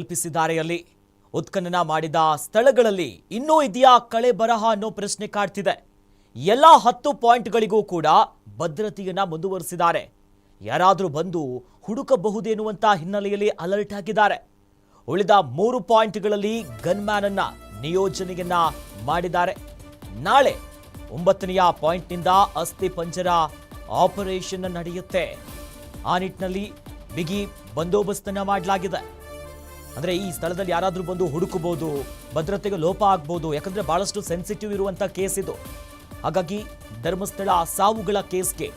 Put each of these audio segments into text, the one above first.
ಕಲ್ಪಿಸಿದ್ದಾರೆ ಉತ್ಖನನ ಮಾಡಿದ ಸ್ಥಳಗಳಲ್ಲಿ ಇನ್ನೂ ಇದೆಯಾ ಕಳೆ ಬರಹ ಅನ್ನೋ ಪ್ರಶ್ನೆ ಕಾಡ್ತಿದೆ. ಎಲ್ಲ ಹತ್ತು ಪಾಯಿಂಟ್ಗಳಿಗೂ ಕೂಡ ಭದ್ರತೆಯನ್ನ ಮುಂದುವರಿಸಿದ್ದಾರೆ. ಯಾರಾದರೂ ಬಂದು ಹುಡುಕಬಹುದೇನುವಂತ ಹಿನ್ನೆಲೆಯಲ್ಲಿ ಅಲರ್ಟ್ ಆಗಿದ್ದಾರೆ ಉಳಿದ ಮೂರು ಪಾಯಿಂಟ್ಗಳಲ್ಲಿ ಗನ್ಮ್ಯಾನ್ ಅನ್ನ ನಿಯೋಜನೆಯನ್ನ ಮಾಡಿದ್ದಾರೆ. ನಾಳೆ ಒಂಬತ್ತನೆಯ ಪಾಯಿಂಟ್ನಿಂದ ಅಸ್ಥಿ ಪಂಜರ ಆಪರೇಷನ್ ನಡೆಯುತ್ತೆ. ಆ ನಿಟ್ಟಿನಲ್ಲಿ ಬಿಗಿ ಬಂದೋಬಸ್ತನ್ನ ಮಾಡಲಾಗಿದೆ. ಅಂದ್ರೆ ಈ ಸ್ಥಳದಲ್ಲಿ ಯಾರಾದ್ರೂ ಬಂದು ಹುಡುಕಬಹುದು, ಭದ್ರತೆಗೆ ಲೋಪ ಆಗ್ಬೋದು ಯಾಕಂದ್ರೆ ಬಹಳಷ್ಟು ಸೆನ್ಸಿಟಿವ್ ಇರುವಂತ ಕೇಸ್ ಇದು. ಹಾಗಾಗಿ ಧರ್ಮಸ್ಥಳ ಸಾವುಗಳ ಕೇಸ್ಗೆ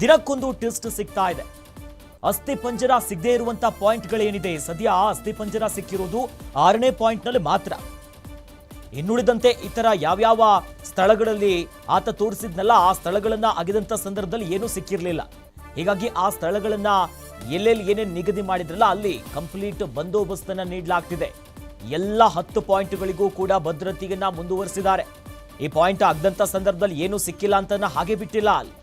ದಿನಕ್ಕೊಂದು ಟ್ವಿಸ್ಟ್ ಸಿಗ್ತಾ ಇದೆ. ಅಸ್ಥಿ ಪಂಜರ ಸಿಗದೇ ಇರುವಂತ ಪಾಯಿಂಟ್ಗಳೇನಿದೆ? ಸದ್ಯ ಆ ಅಸ್ಥಿ ಪಂಜರ ಸಿಕ್ಕಿರೋದು ಆರನೇ ಪಾಯಿಂಟ್ನಲ್ಲಿ ಮಾತ್ರ. ಇನ್ನುಳಿದಂತೆ ಇತರ ಯಾವ್ಯಾವ ಸ್ಥಳಗಳಲ್ಲಿ ಆತ ತೋರಿಸಿದ್ನಲ್ಲ, ಆ ಸ್ಥಳಗಳನ್ನ ಅಗೆದಂತ ಸಂದರ್ಭದಲ್ಲಿ ಏನೂ ಸಿಕ್ಕಿರ್ಲಿಲ್ಲ. ಹೀಗಾಗಿ ಆ ಸ್ಥಳಗಳನ್ನ ಎಲ್ಲೆಲ್ಲಿ ಏನೇನು ನಿಗದಿ ಮಾಡಿದ್ರಲ್ಲ ಅಲ್ಲಿ ಕಂಪ್ಲೀಟ್ ಬಂದೋಬಸ್ತನ್ನ ನೀಡಲಾಗ್ತಿದೆ. ಎಲ್ಲ ಹತ್ತು ಪಾಯಿಂಟ್ಗಳಿಗೂ ಕೂಡ ಭದ್ರತೆಯನ್ನ ಮುಂದುವರಿಸಿದ್ದಾರೆ. ಈ ಪಾಯಿಂಟ್ ಆಗದಂತ ಸಂದರ್ಭದಲ್ಲಿ ಏನೂ ಸಿಕ್ಕಿಲ್ಲ ಅಂತನ ಹಾಗೆ ಬಿಟ್ಟಿಲ್ಲ ಅಲ್ಲಿ.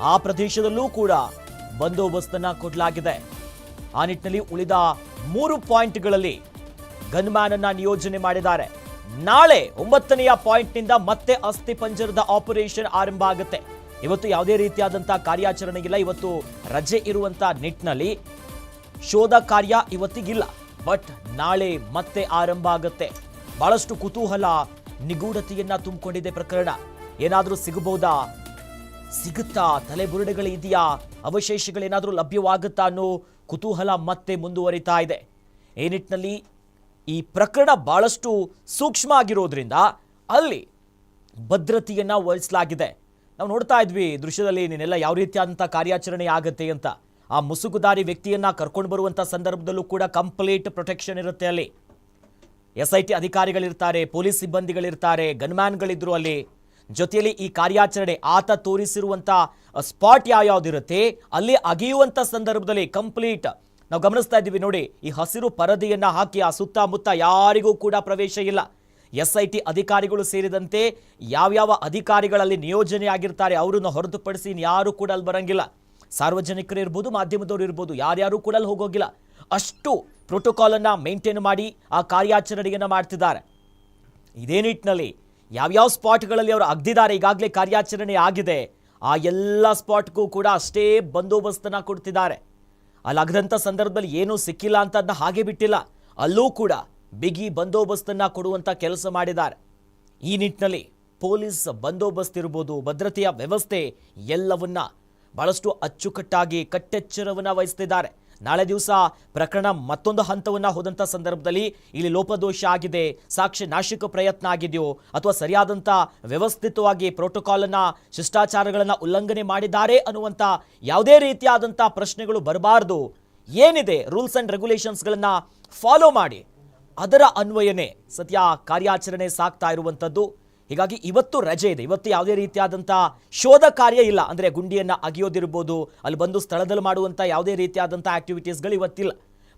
ಆ ಪ್ರದೇಶದಲ್ಲೂ ಕೂಡ ಬಂದೋಬಸ್ತನ್ನ ಕೊಡಲಾಗಿದೆ. ಆ ನಿಟ್ಟಿನಲ್ಲಿ ಉಳಿದ ಮೂರು ಪಾಯಿಂಟ್ಗಳಲ್ಲಿ ಗನ್ಮ್ಯಾನ್ ಅನ್ನ ನಿಯೋಜನೆ ಮಾಡಿದ್ದಾರೆ. ನಾಳೆ ಒಂಬತ್ತನೆಯ ಪಾಯಿಂಟ್ನಿಂದ ಮತ್ತೆ ಅಸ್ಥಿ ಪಂಜರದ ಆಪರೇಷನ್ ಆರಂಭ ಆಗುತ್ತೆ. ಇವತ್ತು ಯಾವುದೇ ರೀತಿಯಾದಂತಹ ಕಾರ್ಯಾಚರಣೆ ಇಲ್ಲ ಇವತ್ತು ರಜೆ ಇರುವಂತ ನಿಟ್ಟಿನಲ್ಲಿ ಶೋಧ ಕಾರ್ಯ ಇವತ್ತಿಗಿಲ್ಲ, ಬಟ್ ನಾಳೆ ಮತ್ತೆ ಆರಂಭ ಆಗುತ್ತೆ. ಬಹಳಷ್ಟು ಕುತೂಹಲ, ನಿಗೂಢತೆಯನ್ನ ತುಂಬಿಕೊಂಡಿದೆ ಪ್ರಕರಣ. ಏನಾದರೂ ಸಿಗಬಹುದಾ? ಸಿಗುತ್ತಾ? ತಲೆಬುರುಡೆಗಳು ಇದೆಯಾ? ಅವಶೇಷಗಳೇನಾದರೂ ಲಭ್ಯವಾಗುತ್ತಾ ಅನ್ನೋ ಕುತೂಹಲ ಮತ್ತೆ ಮುಂದುವರಿತಾ ಇದೆ. ಈ ನಿಟ್ಟಿನಲ್ಲಿ ಈ ಪ್ರಕರಣ ಬಹಳಷ್ಟು ಸೂಕ್ಷ್ಮ ಆಗಿರೋದ್ರಿಂದ ಅಲ್ಲಿ ಭದ್ರತೆಯನ್ನು ವಹಿಸಲಾಗಿದೆ. ನಾವು ನೋಡ್ತಾ ಇದ್ವಿ ದೃಶ್ಯದಲ್ಲಿ ನೀನೆಲ್ಲ ಯಾವ ರೀತಿಯಾದಂಥ ಕಾರ್ಯಾಚರಣೆ ಆಗುತ್ತೆ ಅಂತ. ಆ ಮುಸುಗುದಾರಿ ವ್ಯಕ್ತಿಯನ್ನು ಕರ್ಕೊಂಡು ಬರುವಂಥ ಸಂದರ್ಭದಲ್ಲೂ ಕೂಡ ಕಂಪ್ಲೀಟ್ ಪ್ರೊಟೆಕ್ಷನ್ ಇರುತ್ತೆ ಅಲ್ಲಿ. ಎಸ್ ಐ ಟಿ ಅಧಿಕಾರಿಗಳಿರ್ತಾರೆ, ಪೊಲೀಸ್ ಸಿಬ್ಬಂದಿಗಳಿರ್ತಾರೆ, ಗನ್ಮ್ಯಾನ್ಗಳಿದ್ರು ಅಲ್ಲಿ. ಜೊತೆಯಲ್ಲಿ ಈ ಕಾರ್ಯಾಚರಣೆ ಆತ ತೋರಿಸಿರುವಂಥ ಸ್ಪಾಟ್ ಯಾವ್ಯಾವ್ದಿರುತ್ತೆ, ಅಲ್ಲಿ ಅಗಿಯುವಂಥ ಸಂದರ್ಭದಲ್ಲಿ ಕಂಪ್ಲೀಟ್. ನಾವು ಗಮನಿಸ್ತಾ ಇದ್ದೀವಿ ನೋಡಿ, ಈ ಹಸಿರು ಪರದೆಯನ್ನು ಹಾಕಿ, ಆ ಸುತ್ತಮುತ್ತ ಯಾರಿಗೂ ಕೂಡ ಪ್ರವೇಶ ಇಲ್ಲ. ಎಸ್ ಐ ಟಿ ಅಧಿಕಾರಿಗಳು ಸೇರಿದಂತೆ ಯಾವ್ಯಾವ ಅಧಿಕಾರಿಗಳಲ್ಲಿ ನಿಯೋಜನೆ ಆಗಿರ್ತಾರೆ ಅವರನ್ನು ಹೊರತುಪಡಿಸಿ ಯಾರು ಕೂಡ ಅಲ್ಲಿ ಬರಂಗಿಲ್ಲ. ಸಾರ್ವಜನಿಕರು ಇರ್ಬೋದು, ಮಾಧ್ಯಮದವರು ಇರ್ಬೋದು, ಯಾರ್ಯಾರೂ ಕೂಡ ಅಲ್ಲಿ ಹೋಗೋಗಿಲ್ಲ. ಅಷ್ಟು ಪ್ರೋಟೋಕಾಲ್ ಅನ್ನ ಮೇಂಟೈನ್ ಮಾಡಿ ಆ ಕಾರ್ಯಾಚರಣೆಯನ್ನ ಮಾಡ್ತಿದ್ದಾರೆ. ಇದೇ ನಿಟ್ಟಿನಲ್ಲಿ ಯಾವ್ಯಾವ ಸ್ಪಾಟ್ಗಳಲ್ಲಿ ಅವರು ಅಗ್ದಿದ್ದಾರೆ, ಈಗಾಗಲೇ ಕಾರ್ಯಾಚರಣೆ ಆಗಿದೆ. ಆ ಎಲ್ಲ ಸ್ಪಾಟ್ಗೂ ಕೂಡ ಅಷ್ಟೇ ಬಂದೋಬಸ್ತನ್ನು ಕೊಡ್ತಿದ್ದಾರೆ. ಅಲ್ಲಿ ಅಗದಂಥ ಸಂದರ್ಭದಲ್ಲಿ ಏನೂ ಸಿಕ್ಕಿಲ್ಲ ಅಂತ ಅದನ್ನ ಹಾಗೆ ಬಿಟ್ಟಿಲ್ಲ. ಅಲ್ಲೂ ಕೂಡ ಬಿಗಿ ಬಂದೋಬಸ್ತನ್ನ ಕೊಡುವಂಥ ಕೆಲಸ ಮಾಡಿದ್ದಾರೆ. ಈ ನಿಟ್ಟಿನಲ್ಲಿ ಪೊಲೀಸ್ ಬಂದೋಬಸ್ತ್ ಇರ್ಬೋದು, ಭದ್ರತೆಯ ವ್ಯವಸ್ಥೆ ಎಲ್ಲವನ್ನ ಬಹಳಷ್ಟು ಅಚ್ಚುಕಟ್ಟಾಗಿ ಕಟ್ಟೆಚ್ಚರವನ್ನ ವಹಿಸ್ತಿದ್ದಾರೆ. ನಾಳೆ ದಿವಸ ಪ್ರಕರಣ ಮತ್ತೊಂದು ಹಂತವನ್ನು ಹೋದಂಥ ಸಂದರ್ಭದಲ್ಲಿ ಇಲ್ಲಿ ಲೋಪದೋಷ ಆಗಿದೆ ಸಾಕ್ಷಿ ನಾಶಕ ಪ್ರಯತ್ನ ಆಗಿದೆಯೋ ಅಥವಾ ಸರಿಯಾದಂಥ ವ್ಯವಸ್ಥಿತವಾಗಿ ಪ್ರೋಟೋಕಾಲ್ ಅನ್ನ ಶಿಷ್ಟಾಚಾರಗಳನ್ನ ಉಲ್ಲಂಘನೆ ಮಾಡಿದ್ದಾರೆ ಅನ್ನುವಂಥ ಯಾವುದೇ ರೀತಿಯಾದಂಥ ಪ್ರಶ್ನೆಗಳು ಬರಬಾರ್ದು. ಏನಿದೆ ರೂಲ್ಸ್ ಆ್ಯಂಡ್ ರೆಗ್ಯುಲೇಷನ್ಸ್ಗಳನ್ನ ಫಾಲೋ ಮಾಡಿ. ಅದರ ಅನ್ವಯನೇ ಸದ್ಯ ಕಾರ್ಯಾಚರಣೆ ಸಾಗ್ತಾ ಇರುವಂಥದ್ದು ಹೀಗಾಗಿ ಇವತ್ತು ರಜೆ ಇದೆ. ಇವತ್ತು ಯಾವುದೇ ರೀತಿಯಾದಂಥ ಶೋಧ ಕಾರ್ಯ ಇಲ್ಲ. ಅಂದರೆ ಗುಂಡಿಯನ್ನು ಅಗಿಯೋದಿರ್ಬೋದು, ಅಲ್ಲಿ ಬಂದು ಸ್ಥಳದಲ್ಲಿ ಮಾಡುವಂಥ ಯಾವುದೇ ರೀತಿಯಾದಂಥ ಆ್ಯಕ್ಟಿವಿಟೀಸ್ಗಳು ಇವತ್ತಿಲ್ಲ.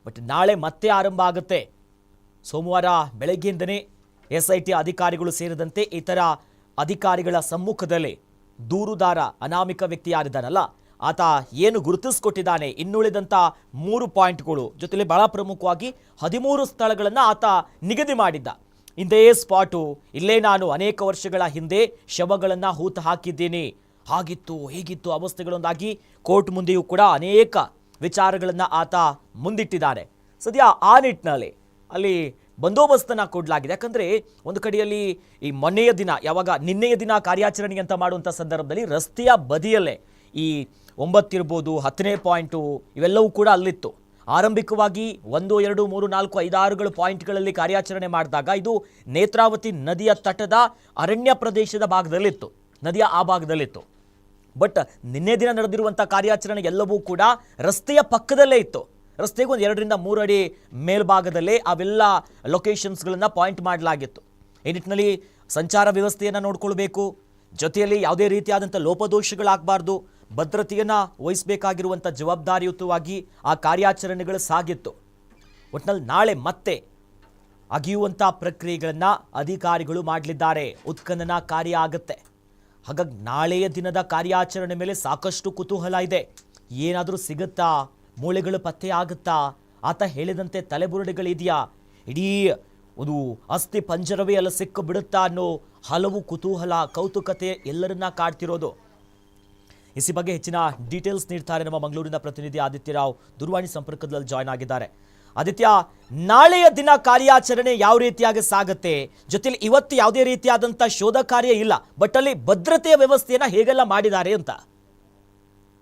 ಬಟ್ ನಾಳೆ ಮತ್ತೆ ಆರಂಭ ಆಗುತ್ತೆ. ಸೋಮವಾರ ಬೆಳಗ್ಗೆಯಿಂದನೇ ಎಸ್ ಐ ಟಿ ಅಧಿಕಾರಿಗಳು ಸೇರಿದಂತೆ ಇತರ ಅಧಿಕಾರಿಗಳ ಸಮ್ಮುಖದಲ್ಲಿ ದೂರುದಾರ, ಅನಾಮಿಕ ವ್ಯಕ್ತಿ ಯಾರಿದ್ದಾನಲ್ಲ ಆತ ಏನು ಗುರುತಿಸ್ಕೊಟ್ಟಿದ್ದಾನೆ ಇನ್ನುಳಿದಂಥ ಮೂರು ಪಾಯಿಂಟ್ಗಳು. ಜೊತೆಲಿ ಬಹಳ ಪ್ರಮುಖವಾಗಿ ಹದಿಮೂರು ಸ್ಥಳಗಳನ್ನು ಆತ ನಿಗದಿ ಮಾಡಿದ್ದ. ಇಂದೇ ಸ್ಪಾಟು. ಇಲ್ಲೇ ನಾನು ಅನೇಕ ವರ್ಷಗಳ ಹಿಂದೆ ಶವಗಳನ್ನು ಹೂತು ಹಾಕಿದ್ದೀನಿ. ಹಾಗಿತ್ತು, ಹೀಗಿತ್ತು ಅವಸ್ಥೆಗಳೊಂದಾಗಿ ಕೋರ್ಟ್ ಮುಂದೆಯೂ ಕೂಡ ಅನೇಕ ವಿಚಾರಗಳನ್ನು ಆತ ಮುಂದಿಟ್ಟಿದ್ದಾನೆ. ಸದ್ಯ ಆ ನಿಟ್ಟಿನಲ್ಲಿ ಅಲ್ಲಿ ಬಂದೋಬಸ್ತನ್ನ ಕೊಡಲಾಗಿದೆ. ಯಾಕಂದ್ರೆ ಒಂದು ಕಡೆಯಲ್ಲಿ ಈ ಮೊನ್ನೆಯ ದಿನ, ಯಾವಾಗ ನಿನ್ನೆಯ ದಿನ ಕಾರ್ಯಾಚರಣೆ ಅಂತ ಮಾಡುವಂಥ ಸಂದರ್ಭದಲ್ಲಿ ರಸ್ತೆಯ ಬದಿಯಲ್ಲೇ ಈ ಒಂಬತ್ತಿರ್ಬೋದು ಹತ್ತನೇ ಪಾಯಿಂಟು ಇವೆಲ್ಲವೂ ಕೂಡ ಅಲ್ಲಿತ್ತು. ಆರಂಭಿಕವಾಗಿ ಒಂದು, ಎರಡು, ಮೂರು, ನಾಲ್ಕು, ಐದಾರುಗಳು ಪಾಯಿಂಟ್ಗಳಲ್ಲಿ ಕಾರ್ಯಾಚರಣೆ ಮಾಡಿದಾಗ ಇದು ನೇತ್ರಾವತಿ ನದಿಯ ತಟದ ಅರಣ್ಯ ಪ್ರದೇಶದ ಭಾಗದಲ್ಲಿತ್ತು. ನದಿಯ ಆ ಭಾಗದಲ್ಲಿತ್ತು. ಬಟ್ ನಿನ್ನೆ ದಿನ ನಡೆದಿರುವಂಥ ಕಾರ್ಯಾಚರಣೆ ಎಲ್ಲವೂ ಕೂಡ ರಸ್ತೆಯ ಪಕ್ಕದಲ್ಲೇ ಇತ್ತು. ರಸ್ತೆಗೆ ಒಂದು ಎರಡರಿಂದ ಮೂರು ಅಡಿ ಮೇಲ್ಭಾಗದಲ್ಲೇ ಅವೆಲ್ಲ ಲೊಕೇಶನ್ಸ್ಗಳನ್ನು ಪಾಯಿಂಟ್ ಮಾಡಲಾಗಿತ್ತು. ಈ ನಿಟ್ಟಿನಲ್ಲಿ ಸಂಚಾರ ವ್ಯವಸ್ಥೆಯನ್ನು ನೋಡಿಕೊಳ್ಬೇಕು. ಜೊತೆಯಲ್ಲಿ ಯಾವುದೇ ರೀತಿಯಾದಂಥ ಲೋಪದೋಷಗಳಾಗಬಾರ್ದು. ಭದ್ರತೆಯನ್ನು ವಹಿಸಬೇಕಾಗಿರುವಂಥ ಜವಾಬ್ದಾರಿಯುತವಾಗಿ ಆ ಕಾರ್ಯಾಚರಣೆಗಳು ಸಾಗಿತ್ತು. ಒಟ್ಟಿನಲ್ಲಿ ನಾಳೆ ಮತ್ತೆ ಅಗಿಯುವಂಥ ಪ್ರಕ್ರಿಯೆಗಳನ್ನು ಅಧಿಕಾರಿಗಳು ಮಾಡಲಿದ್ದಾರೆ. ಉತ್ಖನನ ಕಾರ್ಯ ಆಗುತ್ತೆ. ಹಾಗಾಗಿ ನಾಳೆಯ ದಿನದ ಕಾರ್ಯಾಚರಣೆ ಮೇಲೆ ಸಾಕಷ್ಟು ಕುತೂಹಲ ಇದೆ. ಏನಾದರೂ ಸಿಗುತ್ತಾ? ಮೂಳೆಗಳು ಪತ್ತೆ ಆಗುತ್ತಾ? ಆತ ಹೇಳಿದಂತೆ ತಲೆಬುರುಡೆಗಳಿದೆಯಾ ಇಡೀ ಒಂದು ಅಸ್ಥಿ ಪಂಜರವೇ ಎಲ್ಲ ಸಿಕ್ಕು ಬಿಡುತ್ತಾ ಅನ್ನೋ ಹಲವು ಕುತೂಹಲ, ಕೌತುಕತೆ ಎಲ್ಲರನ್ನ ಕಾಡ್ತಿರೋದು. ಇಸಿ ಬಗ್ಗೆ ಹೆಚ್ಚಿನ ಡೀಟೇಲ್ಸ್ ನೀಡ್ತಾರೆ ನಮ್ಮ ಮಂಗಳೂರಿನ ಪ್ರತಿನಿಧಿ ಆದಿತ್ಯ ರಾವ್. ದೂರವಾಣಿ ಸಂಪರ್ಕದಲ್ಲಿ ಜಾಯ್ನ್ ಆಗಿದ್ದಾರೆ. ಆದಿತ್ಯ, ನಾಳೆಯ ದಿನ ಕಾರ್ಯಾಚರಣೆ ಯಾವ ರೀತಿಯಾಗಿ ಸಾಗುತ್ತೆ? ಜೊತೆಲಿ ಇವತ್ತು ಯಾವುದೇ ರೀತಿಯಾದಂತಹ ಶೋಧ ಕಾರ್ಯ ಇಲ್ಲ. ಬಟ್ ಅಲ್ಲಿ ಭದ್ರತೆಯ ವ್ಯವಸ್ಥೆಯನ್ನ ಹೇಗೆಲ್ಲ ಮಾಡಿದ್ದಾರೆ ಅಂತ?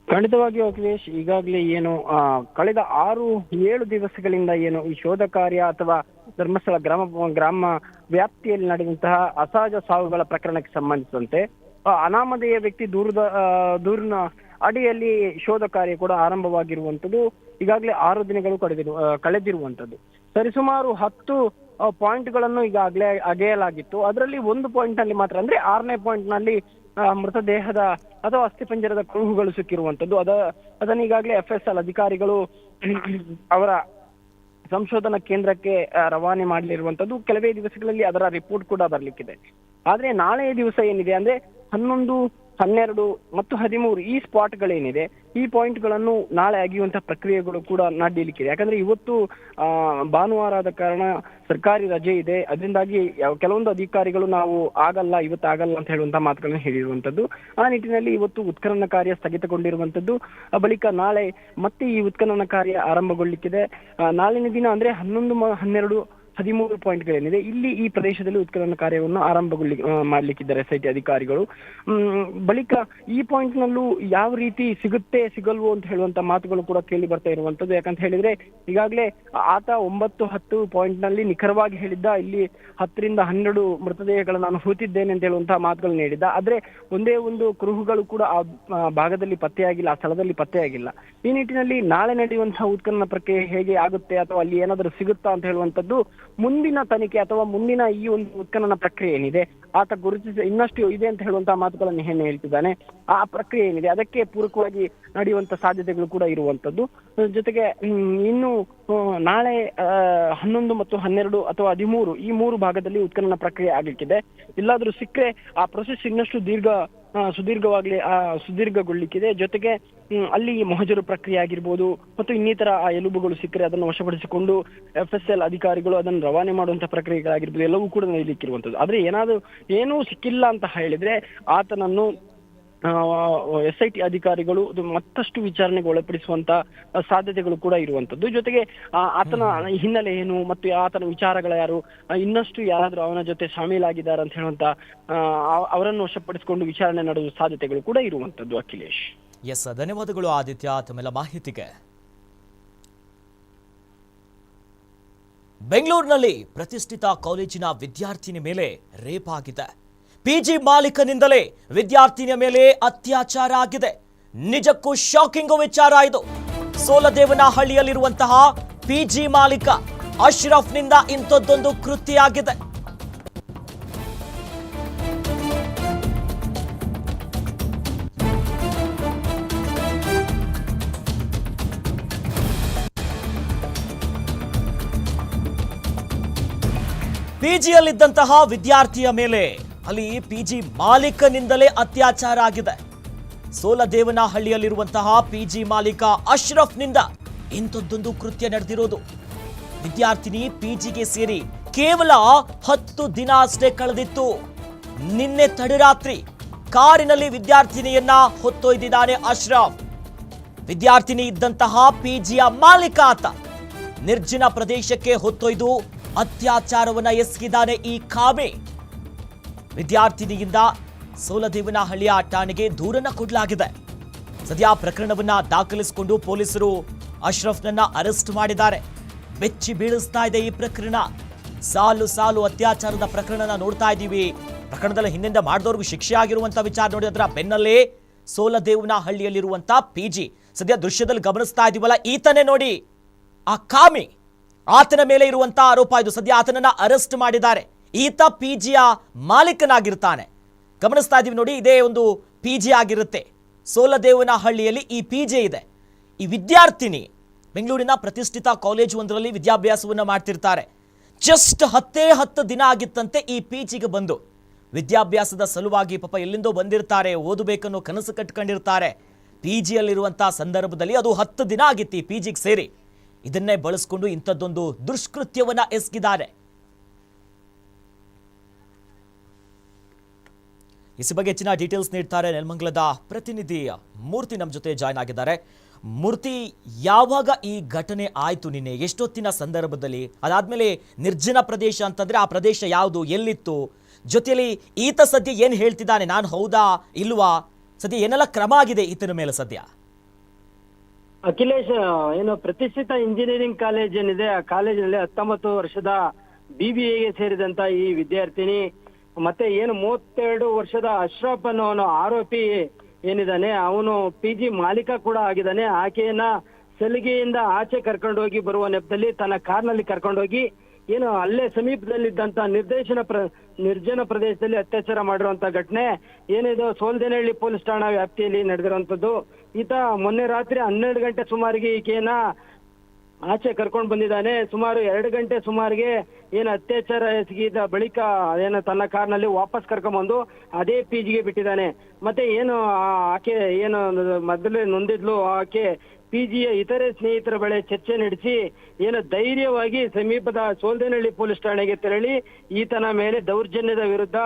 ಖಂಡಿತವಾಗಿ ಅಖಿಲೇಶ್, ಈಗಾಗಲೇ ಏನು ಕಳೆದ ಆರು, ಏಳು ದಿವಸಗಳಿಂದ ಏನು ಈ ಶೋಧ ಕಾರ್ಯ ಅಥವಾ ಧರ್ಮಸ್ಥಳ ಗ್ರಾಮ ಗ್ರಾಮ ವ್ಯಾಪ್ತಿಯಲ್ಲಿ ನಡೆದಂತಹ ಅಸಹಜ ಸಾವುಗಳ ಪ್ರಕರಣಕ್ಕೆ ಸಂಬಂಧಿಸಿದಂತೆ ಅನಾಮಧೇಯ ವ್ಯಕ್ತಿ ದೂರದ ದೂರಿನ ಅಡಿಯಲ್ಲಿ ಶೋಧ ಕಾರ್ಯ ಕೂಡ ಆರಂಭವಾಗಿರುವಂತದ್ದು ಈಗಾಗಲೇ ಆರು ದಿನಗಳು ಕಳೆದಿರುವ ಕಳೆದಿರುವಂತದ್ದು ಸರಿಸುಮಾರು ಹತ್ತು ಪಾಯಿಂಟ್ಗಳನ್ನು ಈಗಾಗಲೇ ಅಗೆಯಲಾಗಿತ್ತು. ಅದರಲ್ಲಿ ಒಂದು ಪಾಯಿಂಟ್ನಲ್ಲಿ ಮಾತ್ರ ಅಂದ್ರೆ ಆರನೇ ಪಾಯಿಂಟ್ನಲ್ಲಿ ಮೃತದೇಹದ ಅಥವಾ ಅಸ್ಥಿಪಂಜರದ ಕುರುಹುಗಳು ಸಿಕ್ಕಿರುವಂತದ್ದು ಅದ, ಅದನ್ನ ಈಗಾಗಲೇ ಎಫ್ ಎಸ್ ಎಲ್ ಅಧಿಕಾರಿಗಳು ಅವರ ಸಂಶೋಧನಾ ಕೇಂದ್ರಕ್ಕೆ ರವಾನೆ ಮಾಡಲಿರುವಂತದ್ದು ಕೆಲವೇ ದಿವಸಗಳಲ್ಲಿ ಅದರ ರಿಪೋರ್ಟ್ ಕೂಡ ಬರ್ಲಿಕ್ಕಿದೆ. ಆದ್ರೆ ನಾಳೆಯ ದಿವಸ ಏನಿದೆ ಅಂದ್ರೆ ಹನ್ನೊಂದು, ಹನ್ನೆರಡು ಮತ್ತು ಹದಿಮೂರು ಈ ಸ್ಪಾಟ್ಗಳೇನಿದೆ ಈ ಪಾಯಿಂಟ್ಗಳನ್ನು ನಾಳೆ ಅಗಿಯುವಂತಹ ಪ್ರಕ್ರಿಯೆಗಳು ಕೂಡ ನಡೀಲಿಕ್ಕಿದೆ ಯಾಕಂದ್ರೆ ಇವತ್ತು ಭಾನುವಾರ ಆದ ಕಾರಣ ಸರ್ಕಾರಿ ರಜೆ ಇದೆ. ಅದರಿಂದಾಗಿ ಕೆಲವೊಂದು ಅಧಿಕಾರಿಗಳು ನಾವು ಆಗಲ್ಲ, ಇವತ್ತು ಆಗಲ್ಲ ಅಂತ ಹೇಳುವಂತಹ ಮಾತುಗಳನ್ನು ಹೇಳಿರುವಂತದ್ದು ಆ ನಿಟ್ಟಿನಲ್ಲಿ ಇವತ್ತು ಉತ್ಖನನ ಕಾರ್ಯ ಸ್ಥಗಿತಗೊಂಡಿರುವಂತದ್ದು ಬಳಿಕ ನಾಳೆ ಮತ್ತೆ ಈ ಉತ್ಖನನ ಕಾರ್ಯ ಆರಂಭಗೊಳ್ಳಿಕ್ಕಿದೆ. ನಾಳಿನ ದಿನ ಅಂದ್ರೆ ಹನ್ನೊಂದು ಹನ್ನೆರಡು ಹದಿಮೂರು ಪಾಯಿಂಟ್ಗಳೇನಿದೆ. ಇಲ್ಲಿ ಈ ಪ್ರದೇಶದಲ್ಲಿ ಉತ್ಖನನ ಕಾರ್ಯವನ್ನು ಆರಂಭಗೊಳ್ಳಿ ಮಾಡಲಿಕ್ಕಿದ್ದಾರೆ ಎಸ್ಐಟಿ ಎಸ್ ಅಧಿಕಾರಿಗಳು. ಬಳಿಕ ಈ ಪಾಯಿಂಟ್ ನಲ್ಲೂ ಯಾವ ರೀತಿ ಸಿಗುತ್ತೆ ಸಿಗಲ್ವೋ ಅಂತ ಹೇಳುವಂತ ಮಾತುಗಳು ಕೂಡ ಕೇಳಿ ಬರ್ತಾ ಇರುವಂತದ್ದು ಯಾಕಂತ ಹೇಳಿದ್ರೆ, ಈಗಾಗಲೇ ಆತ ಒಂಬತ್ತು ಹತ್ತು ಪಾಯಿಂಟ್ನಲ್ಲಿ ನಿಖರವಾಗಿ ಹೇಳಿದ್ದ, ಇಲ್ಲಿ ಹತ್ತರಿಂದ ಹನ್ನೆರಡು ಮೃತದೇಹಗಳನ್ನು ನಾನು ಹೂತಿದ್ದೇನೆ ಅಂತ ಹೇಳುವಂತಹ ಮಾತುಗಳು ನೀಡಿದ್ದ. ಆದ್ರೆ ಒಂದೇ ಒಂದು ಕುರುಹುಗಳು ಕೂಡ ಆ ಭಾಗದಲ್ಲಿ ಪತ್ತೆಯಾಗಿಲ್ಲ ಆ ಸ್ಥಳದಲ್ಲಿ ಪತ್ತೆಯಾಗಿಲ್ಲ ಈ ನಿಟ್ಟಿನಲ್ಲಿ ನಾಳೆ ನಡೆಯುವಂತಹ ಉತ್ಖನನ ಪ್ರಕ್ರಿಯೆ ಹೇಗೆ ಆಗುತ್ತೆ ಅಥವಾ ಅಲ್ಲಿ ಏನಾದರೂ ಸಿಗುತ್ತಾ ಅಂತ ಹೇಳುವಂತದ್ದು ಮುಂದಿನ ತನಿಖೆ ಅಥವಾ ಮುಂದಿನ ಈ ಒಂದು ಉತ್ಖನನ ಪ್ರಕ್ರಿಯೆ ಏನಿದೆ, ಆತ ಗುರುತಿಸಿ, ಇನ್ನಷ್ಟು ಇದೆ ಅಂತ ಹೇಳುವಂತಹ ಮಾತುಗಳನ್ನು ಹೆಣ್ಣೆ ಹೇಳ್ತಿದ್ದಾನೆ. ಆ ಪ್ರಕ್ರಿಯೆ ಏನಿದೆ, ಅದಕ್ಕೆ ಪೂರಕವಾಗಿ ನಡೆಯುವಂತ ಸಾಧ್ಯತೆಗಳು ಕೂಡ ಇರುವಂತದ್ದು ಜೊತೆಗೆ ಇನ್ನು ನಾಳೆ ಹನ್ನೊಂದು ಮತ್ತು ಹನ್ನೆರಡು ಅಥವಾ ಹದಿಮೂರು ಈ ಮೂರು ಭಾಗದಲ್ಲಿ ಉತ್ಖನನ ಪ್ರಕ್ರಿಯೆ ಆಗಲಿಕ್ಕಿದೆ. ಇಲ್ಲಾದ್ರೂ ಸಿಕ್ಕರೆ ಆ ಪ್ರೊಸೆಸ್ ಇನ್ನಷ್ಟು ದೀರ್ಘ ಸುದೀರ್ಘವಾಗಲಿ ಸುದೀರ್ಘಗೊಳ್ಳಿಕ್ಕಿದೆ. ಜೊತೆಗೆ ಅಲ್ಲಿ ಮೊಹಜರು ಪ್ರಕ್ರಿಯೆ ಆಗಿರ್ಬೋದು ಮತ್ತು ಇನ್ನಿತರ ಆ ಎಲುಬುಗಳು ಸಿಕ್ಕರೆ ಅದನ್ನು ವಶಪಡಿಸಿಕೊಂಡು ಎಫ್ ಎಸ್ ಎಲ್ ಅಧಿಕಾರಿಗಳು ಅದನ್ನು ರವಾನೆ ಮಾಡುವಂತ ಪ್ರಕ್ರಿಯೆಗಳಾಗಿರ್ಬೋದು, ಎಲ್ಲವೂ ಕೂಡ ನಡೀಲಿಕ್ಕಿರುವಂಥದ್ದು. ಆದ್ರೆ ಏನಾದ್ರೂ, ಏನೂ ಸಿಕ್ಕಿಲ್ಲ ಅಂತ ಹೇಳಿದ್ರೆ ಆತನನ್ನು ಎಸ್ ಐ ಟಿ ಅಧಿಕಾರಿಗಳು ಮತ್ತಷ್ಟು ವಿಚಾರಣೆಗೆ ಒಳಪಡಿಸುವಂತ ಸಾಧ್ಯತೆಗಳು ಕೂಡ ಇರುವಂತದ್ದು ಜೊತೆಗೆ ಆತನ ಹಿನ್ನೆಲೆ ಏನು ಮತ್ತು ಆತನ ವಿಚಾರಗಳ ಯಾರು ಇನ್ನಷ್ಟು ಯಾರಾದ್ರೂ ಅವನ ಜೊತೆ ಶಾಮೀಲಾಗಿದ್ದಾರೆ ಅಂತ ಹೇಳುವಂತ ಅವರನ್ನು ವಶಪಡಿಸಿಕೊಂಡು ವಿಚಾರಣೆ ನಡೆಯುವ ಸಾಧ್ಯತೆಗಳು ಕೂಡ ಇರುವಂತದ್ದು ಅಖಿಲೇಶ್. ಎಸ್ ಧನ್ಯವಾದಗಳು ಆದಿತ್ಯ. ತಮ್ಮೆಲ್ಲ ಮಾಹಿತಿಗೆ. ಬೆಂಗಳೂರಿನಲ್ಲಿ ಪ್ರತಿಷ್ಠಿತ ಕಾಲೇಜಿನ ವಿದ್ಯಾರ್ಥಿನಿ ಮೇಲೆ ರೇಪ್ ಆಗಿದೆ. ಪಿಜಿ ಮಾಲೀಕನಿಂದಲೇ ವಿದ್ಯಾರ್ಥಿನಿಯ ಮೇಲೆ ಅತ್ಯಾಚಾರ ಆಗಿದೆ. ನಿಜಕ್ಕೂ ಶಾಕಿಂಗ್ ವಿಚಾರ ಇದು. ಸೋಲದೇವನಹಳ್ಳಿಯಲ್ಲಿರುವಂತಹ ಪಿಜಿ ಮಾಲೀಕ ಅಶ್ರಫ್ನಿಂದ ಇಂಥದ್ದೊಂದು ಕೃತ್ಯ ಆಗಿದೆ ಪಿಜಿಯಲ್ಲಿದ್ದಂತಹ ವಿದ್ಯಾರ್ಥಿಯ ಮೇಲೆ ಅಲ್ಲಿ ಪಿಜಿ ಮಾಲೀಕನಿಂದಲೇ ಅತ್ಯಾಚಾರ ಆಗಿದೆ. ಸೋಲದೇವನಹಳ್ಳಿಯಲ್ಲಿರುವಂತಹ ಪಿಜಿ ಮಾಲೀಕ ಅಶ್ರಫ್ನಿಂದ ಇಂಥದ್ದೊಂದು ಕೃತ್ಯ ನಡೆದಿರೋದು. ವಿದ್ಯಾರ್ಥಿನಿ ಪಿಜಿಗೆ ಸೇರಿ ಕೇವಲ ಹತ್ತು ದಿನ ಅಷ್ಟೇ ಕಳೆದಿತ್ತು. ನಿನ್ನೆ ತಡರಾತ್ರಿ ಕಾರಿನಲ್ಲಿ ವಿದ್ಯಾರ್ಥಿನಿಯನ್ನ ಹೊತ್ತೊಯ್ದಿದ್ದಾನೆ ಅಶ್ರಫ್. ವಿದ್ಯಾರ್ಥಿನಿ ಇದ್ದಂತಹ ಪಿಜಿಯ ಮಾಲೀಕ ಆತ ನಿರ್ಜನ ಪ್ರದೇಶಕ್ಕೆ ಹೊತ್ತೊಯ್ದು ಅತ್ಯಾಚಾರವನ್ನ ಎಸಗಿದ್ದಾನೆ ಈ ಕಾಮೆ ವಿದ್ಯಾರ್ಥಿನಿಯಿಂದ ಸೋಲದೇವನಹಳ್ಳಿಯ ಠಾಣೆಗೆ ದೂರನ್ನ ಕೊಡಲಾಗಿದೆ. ಸದ್ಯ ಪ್ರಕರಣವನ್ನ ದಾಖಲಿಸಿಕೊಂಡು ಪೊಲೀಸರು ಅಶ್ರಫ್ನನ್ನ ಅರೆಸ್ಟ್ ಮಾಡಿದ್ದಾರೆ. ಬೆಚ್ಚಿ ಬೀಳಿಸ್ತಾ ಇದೆ ಈ ಪ್ರಕರಣ. ಸಾಲು ಸಾಲು ಅತ್ಯಾಚಾರದ ಪ್ರಕರಣನ ನೋಡ್ತಾ ಇದ್ದೀವಿ. ಪ್ರಕರಣದಲ್ಲಿ ಹಿಂದಿಂದ ಮಾಡಿದವ್ರಿಗೂ ಶಿಕ್ಷೆ ಆಗಿರುವಂಥ ವಿಚಾರ ನೋಡಿದ್ರ ಬೆನ್ನಲ್ಲೇ ಪಿ ಜಿ. ಸದ್ಯ ದೃಶ್ಯದಲ್ಲಿ ಗಮನಿಸ್ತಾ ಇದೀವಲ್ಲ, ಈತನೇ ನೋಡಿ, ಆ ಕಾಮಿ ಆತನ ಮೇಲೆ ಇರುವಂಥ ಆರೋಪ ಇದು. ಸದ್ಯ ಆತನನ್ನ ಅರೆಸ್ಟ್ ಮಾಡಿದ್ದಾರೆ. ಈತ ಪಿ ಜಿಯ ಮಾಲೀಕನಾಗಿರ್ತಾನೆ. ಗಮನಿಸ್ತಾ ಇದ್ದೀವಿ ನೋಡಿ, ಇದೇ ಒಂದು ಪಿ ಜಿ ಆಗಿರುತ್ತೆ. ಸೋಲದೇವನಹಳ್ಳಿಯಲ್ಲಿ ಈ ಪಿ ಜಿ ಇದೆ. ಈ ವಿದ್ಯಾರ್ಥಿನಿ ಬೆಂಗಳೂರಿನ ಪ್ರತಿಷ್ಠಿತ ಕಾಲೇಜು ಒಂದರಲ್ಲಿ ವಿದ್ಯಾಭ್ಯಾಸವನ್ನು ಮಾಡ್ತಿರ್ತಾರೆ. ಜಸ್ಟ್ ಹತ್ತೇ ಹತ್ತು ದಿನ ಆಗಿತ್ತಂತೆ ಈ ಪಿ ಜಿಗೆ ಬಂದು. ವಿದ್ಯಾಭ್ಯಾಸದ ಸಲುವಾಗಿ ಪಾಪ ಎಲ್ಲಿಂದೋ ಬಂದಿರ್ತಾರೆ, ಓದಬೇಕನ್ನೋ ಕನಸು ಕಟ್ಕೊಂಡಿರ್ತಾರೆ. ಪಿ ಜಿಯಲ್ಲಿರುವಂಥ ಸಂದರ್ಭದಲ್ಲಿ ಅದು ಹತ್ತು ದಿನ ಆಗಿತ್ತು ಈ ಪಿ ಜಿಗೆ ಸೇರಿ. ಇದನ್ನೇ ಬಳಸ್ಕೊಂಡು ಇಂಥದ್ದೊಂದು ದುಷ್ಕೃತ್ಯವನ್ನು ಎಸಗಿದ್ದಾರೆ ಇಸಿ ಬಗ್ಗೆ ಹೆಚ್ಚಿನ ಡೀಟೇಲ್ಸ್ ನೀಡ್ತಾರೆ ನೆಲಮಂಗಲದ ಪ್ರತಿನಿಧಿ ಮೂರ್ತಿ ನಮ್ಮ ಜೊತೆ ಜಾಯ್ನ್ ಆಗಿದ್ದಾರೆ. ಮೂರ್ತಿ, ಯಾವಾಗ ಈ ಘಟನೆ ಆಯ್ತು ನಿನ್ನೆ? ಎಷ್ಟೊತ್ತಿನ ಸಂದರ್ಭದಲ್ಲಿ? ಅದಾದ್ಮೇಲೆ ನಿರ್ಜನ ಪ್ರದೇಶ ಅಂತಂದ್ರೆ ಆ ಪ್ರದೇಶ ಯಾವುದು, ಎಲ್ಲಿತ್ತು? ಜೊತೆಯಲ್ಲಿ ಈತ ಸದ್ಯ ಏನು ಹೇಳ್ತಿದ್ದಾನೆ? ನಾನು ಹೌದಾ, ಇಲ್ವಾ? ಸದ್ಯ ಏನೆಲ್ಲ ಕ್ರಮ ಆಗಿದೆ ಈತನ ಮೇಲೆ ಸದ್ಯ? ಅಖಿಲೇಶ್ ಏನು ಪ್ರತಿಷ್ಠಿತ ಇಂಜಿನಿಯರಿಂಗ್ ಕಾಲೇಜ್ ಏನಿದೆ, ಆ ಕಾಲೇಜಿನಲ್ಲಿ ಹತ್ತೊಂಬತ್ತು ವರ್ಷದ ಬಿಬಿಎಗೆ ಸೇರಿದಂತ ಈ ವಿದ್ಯಾರ್ಥಿನಿ ಮತ್ತೆ ಏನು ಮೂವತ್ತೆರಡು ವರ್ಷದ ಅಶ್ರಫ್ ಅನ್ನೋನು ಆರೋಪಿ ಏನಿದ್ದಾನೆ, ಅವನು ಪಿ ಜಿ ಮಾಲೀಕ ಕೂಡ ಆಗಿದ್ದಾನೆ. ಆಕೆಯನ್ನ ಸಲಿಗೆಯಿಂದ ಆಚೆ ಕರ್ಕೊಂಡು ಹೋಗಿ ಬರುವ ನೆಪದಲ್ಲಿ ತನ್ನ ಕಾರ್ನಲ್ಲಿ ಕರ್ಕೊಂಡೋಗಿ ಏನು ಅಲ್ಲೇ ಸಮೀಪದಲ್ಲಿದ್ದಂತ ನಿರ್ದೇಶನ ಪ್ರ, ನಿರ್ಜನ ಪ್ರದೇಶದಲ್ಲಿ ಅತ್ಯಾಚಾರ ಮಾಡಿರುವಂತ ಘಟನೆ. ಏನಿದು, ಸೋಲ್ದೇನಹಳ್ಳಿ ಪೊಲೀಸ್ ಠಾಣಾ ವ್ಯಾಪ್ತಿಯಲ್ಲಿ ನಡೆದಿರುವಂತದ್ದು. ಈತ ಮೊನ್ನೆ ರಾತ್ರಿ ಹನ್ನೆರಡು ಗಂಟೆ ಸುಮಾರಿಗೆ ಈಕೆಯನ್ನ ಆಚೆ ಕರ್ಕೊಂಡು ಬಂದಿದ್ದಾನೆ. ಸುಮಾರು ಎರಡು ಗಂಟೆ ಸುಮಾರಿಗೆ ಏನು ಅತ್ಯಾಚಾರ ಎಸಗಿದ ಬಳಿಕ ಏನು ತನ್ನ ಕಾರ್ನಲ್ಲಿ ವಾಪಸ್ ಕರ್ಕೊಂಡ್ಬಂದು ಅದೇ ಪಿಜಿಗೆ ಬಿಟ್ಟಿದ್ದಾನೆ. ಮತ್ತೆ ಏನು ಆಕೆ ಏನು ಮೊದಲೇ ನೊಂದಿದ್ಲು, ಆಕೆ ಪಿಜಿಯ ಇತರೆ ಸ್ನೇಹಿತರ ಬಳಿ ಚರ್ಚೆ ನಡೆಸಿ ಏನು ಧೈರ್ಯವಾಗಿ ಸಮೀಪದ ಸೋಲ್ದೇನಹಳ್ಳಿ ಪೊಲೀಸ್ ಠಾಣೆಗೆ ತೆರಳಿ ಈತನ ಮೇಲೆ ದೌರ್ಜನ್ಯದ ವಿರುದ್ಧ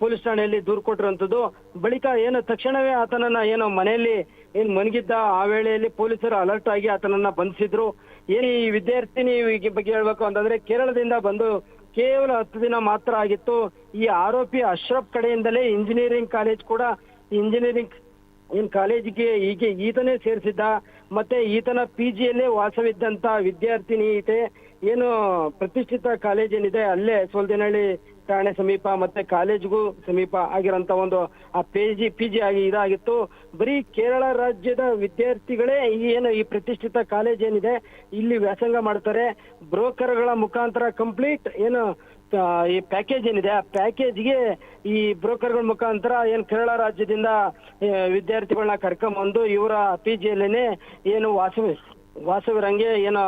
ಪೊಲೀಸ್ ಠಾಣೆಯಲ್ಲಿ ದೂರು ಕೊಟ್ಟಿರುವಂಥದ್ದು ಬಳಿಕ ಏನು ತಕ್ಷಣವೇ ಆತನನ್ನ ಏನು ಮನೆಯಲ್ಲಿ ಏನು ಮನಗಿದ್ದ ಆ ವೇಳೆಯಲ್ಲಿ ಪೊಲೀಸರು ಅಲರ್ಟ್ ಆಗಿ ಆತನನ್ನ ಬಂಧಿಸಿದ್ರು. ಏನು ಈ ವಿದ್ಯಾರ್ಥಿನಿ ಬಗ್ಗೆ ಹೇಳ್ಬೇಕು ಅಂತಂದ್ರೆ ಕೇರಳದಿಂದ ಬಂದು ಕೇವಲ ಹತ್ತು ದಿನ ಮಾತ್ರ ಆಗಿತ್ತು. ಈ ಆರೋಪಿ ಅಶ್ರಫ್ ಕಡೆಯಿಂದಲೇ ಇಂಜಿನಿಯರಿಂಗ್ ಕಾಲೇಜ್ ಕೂಡ ಇಂಜಿನಿಯರಿಂಗ್ ಏನ್ ಕಾಲೇಜಿಗೆ ಹೀಗೆ ಈತನೇ ಸೇರಿಸಿದ್ದ. ಮತ್ತೆ ಈತನ ಪಿ ಜಿಯಲ್ಲೇ ವಾಸವಿದ್ದಂತ ವಿದ್ಯಾರ್ಥಿನಿ ಈತೆ. ಏನು ಪ್ರತಿಷ್ಠಿತ ಕಾಲೇಜ್ ಏನಿದೆ, ಅಲ್ಲೇ ಸೋಲ್ದೇನಹಳ್ಳಿ ಠಾಣೆ ಸಮೀಪ ಮತ್ತೆ ಕಾಲೇಜ್ಗೂ ಸಮೀಪ ಆಗಿರೋಂತ ಒಂದು, ಆ ಪಿ ಜಿ ಪಿ ಜಿ ಆಗಿ ಇದಾಗಿತ್ತು. ಬರೀ ಕೇರಳ ರಾಜ್ಯದ ವಿದ್ಯಾರ್ಥಿಗಳೇ ಈ ಏನು, ಈ ಪ್ರತಿಷ್ಠಿತ ಕಾಲೇಜ್ ಏನಿದೆ, ಇಲ್ಲಿ ವ್ಯಾಸಂಗ ಮಾಡ್ತಾರೆ. ಬ್ರೋಕರ್ಗಳ ಮುಖಾಂತರ ಕಂಪ್ಲೀಟ್ ಏನು ಈ ಪ್ಯಾಕೇಜ್ ಏನಿದೆ, ಆ ಪ್ಯಾಕೇಜ್ಗೆ ಈ ಬ್ರೋಕರ್ಗಳ ಮುಖಾಂತರ ಏನು ಕೇರಳ ರಾಜ್ಯದಿಂದ ವಿದ್ಯಾರ್ಥಿಗಳನ್ನ ಕರ್ಕೊಂಬಂದು ಇವರ ಪಿ ಜಿಯಲ್ಲೇನೆ ಏನು ವಾಸವಿ ವಾಸವಿರಂಗೆ ಏನು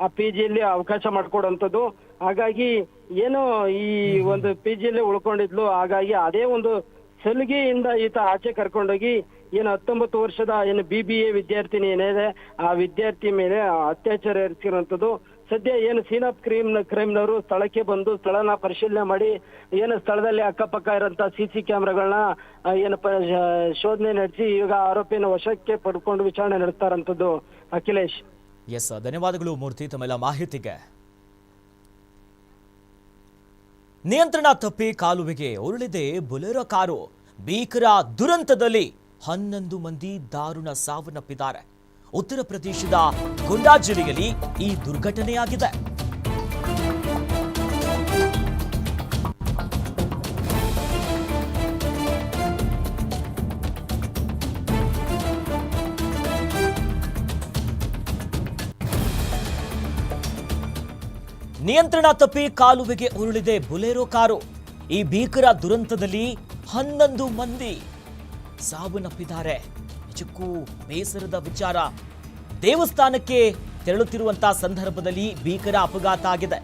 ಆ ಪಿ ಜಿಯಲ್ಲಿ ಅವಕಾಶ ಮಾಡಿಕೊಡುವಂಥದ್ದು ಹಾಗಾಗಿ ಏನು ಈ ಒಂದು ಪಿ ಜಿಯಲ್ಲಿ ಉಳ್ಕೊಂಡಿದ್ಲು. ಹಾಗಾಗಿ ಅದೇ ಒಂದು ಸಲಿಗೆಯಿಂದ ಈತ ಆಚೆ ಕರ್ಕೊಂಡೋಗಿ ಏನು ಹತ್ತೊಂಬತ್ತು ವರ್ಷದ ಏನು ಬಿ ಬಿ ಎ ವಿದ್ಯಾರ್ಥಿನಿ ಏನಿದೆ ಆ ವಿದ್ಯಾರ್ಥಿ ಮೇಲೆ ಅತ್ಯಾಚಾರ ಇರ್ತಿರೋಂಥದ್ದು ಸದ್ಯ ಏನು ಸೀನ್ ಆಫ್ ಕ್ರೈಮ್ ಕ್ರೈಮ್ನವರು ಸ್ಥಳಕ್ಕೆ ಬಂದು ಸ್ಥಳನ ಪರಿಶೀಲನೆ ಮಾಡಿ ಏನು ಸ್ಥಳದಲ್ಲಿ ಅಕ್ಕಪಕ್ಕ ಇರೋಂಥ ಸಿ ಸಿ ಕ್ಯಾಮ್ರಾಗಳನ್ನ ಏನು ಪ ಶೋಧನೆ ನಡೆಸಿ ಈಗ ಆರೋಪಿಯನ್ನು ವಶಕ್ಕೆ ಪಡ್ಕೊಂಡು ವಿಚಾರಣೆ ನಡೆಸ್ತಾರಂಥದ್ದು ಅಖಿಲೇಶ್. ಎಸ್ ಧನ್ಯವಾದಗಳು, ಮೂರ್ತಿ, ತಮ್ಮೆಲ್ಲ ಮಾಹಿತಿಗೆ. ನಿಯಂತ್ರಣ ತಪ್ಪಿ ಕಾಲುವೆಗೆ ಉರುಳಿದೆ ಬುಲೆರೋ ಕಾರು. ಭೀಕರ ದುರಂತದಲ್ಲಿ ಹನ್ನೊಂದು ಮಂದಿ ದಾರುಣ ಸಾವನ್ನಪ್ಪಿದ್ದಾರೆ. ಉತ್ತರ ಪ್ರದೇಶದ ಗುಂಡಾ ಜಿಲ್ಲೆಯಲ್ಲಿ ಈ ದುರ್ಘಟನೆಯಾಗಿದೆ. ನಿಯಂತ್ರಣ ತಪ್ಪಿ ಕಾಲುವೆಗೆ ಉರುಳಿದೆ ಬುಲೆರೋ ಕಾರು. ಈ ಭೀಕರ ದುರಂತದಲ್ಲಿ ಹನ್ನೊಂದು ಮಂದಿ ಸಾವನ್ನಪ್ಪಿದ್ದಾರೆ. ನಿಜಕ್ಕೂ ಬೇಸರದ ವಿಚಾರ. ದೇವಸ್ಥಾನಕ್ಕೆ ತೆರಳುತ್ತಿರುವಂತಹ ಸಂದರ್ಭದಲ್ಲಿ ಭೀಕರ ಅಪಘಾತ ಆಗಿದೆ.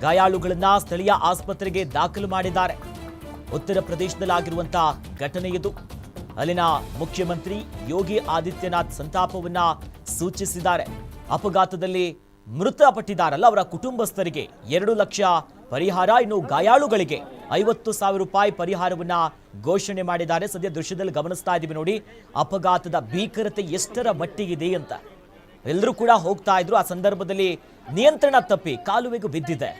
ಗಾಯಾಳುಗಳನ್ನ ಸ್ಥಳೀಯ ಆಸ್ಪತ್ರೆಗೆ ದಾಖಲು ಮಾಡಿದ್ದಾರೆ. ಉತ್ತರ ಪ್ರದೇಶದಲ್ಲಾಗಿರುವಂತಹ ಘಟನೆ ಇದು. ಅಲ್ಲಿನ ಮುಖ್ಯಮಂತ್ರಿ ಯೋಗಿ ಆದಿತ್ಯನಾಥ್ ಸಂತಾಪವನ್ನ ಸೂಚಿಸಿದ್ದಾರೆ. ಅಪಘಾತದಲ್ಲಿ ಮೃತಪಟ್ಟಿದ್ದಾರಲ್ಲ ಅವರ ಕುಟುಂಬಸ್ಥರಿಗೆ ಎರಡು ಲಕ್ಷ ಪರಿಹಾರ ಇನ್ನು ಗಾಯಾಳುಗಳಿಗೆ ಐವತ್ತು ಸಾವಿರ ರೂಪಾಯಿ ಪರಿಹಾರವನ್ನ ಘೋಷಣೆ ಮಾಡಿದ್ದಾರೆ. ಸದ್ಯ ದೃಶ್ಯದಲ್ಲಿ ಗಮನಿಸ್ತಾ ಇದ್ದೀವಿ ನೋಡಿ ಅಪಘಾತದ ಭೀಕರತೆ ಎಷ್ಟರ ಮಟ್ಟಿಗಿದೆ ಅಂತ. ಎಲ್ಲರೂ ಕೂಡ ಹೋಗ್ತಾ ಇದ್ರು. ಆ ಸಂದರ್ಭದಲ್ಲಿ ನಿಯಂತ್ರಣ ತಪ್ಪಿ ಕಾಲುವೆಗೂ ಬಿದ್ದಿದೆ.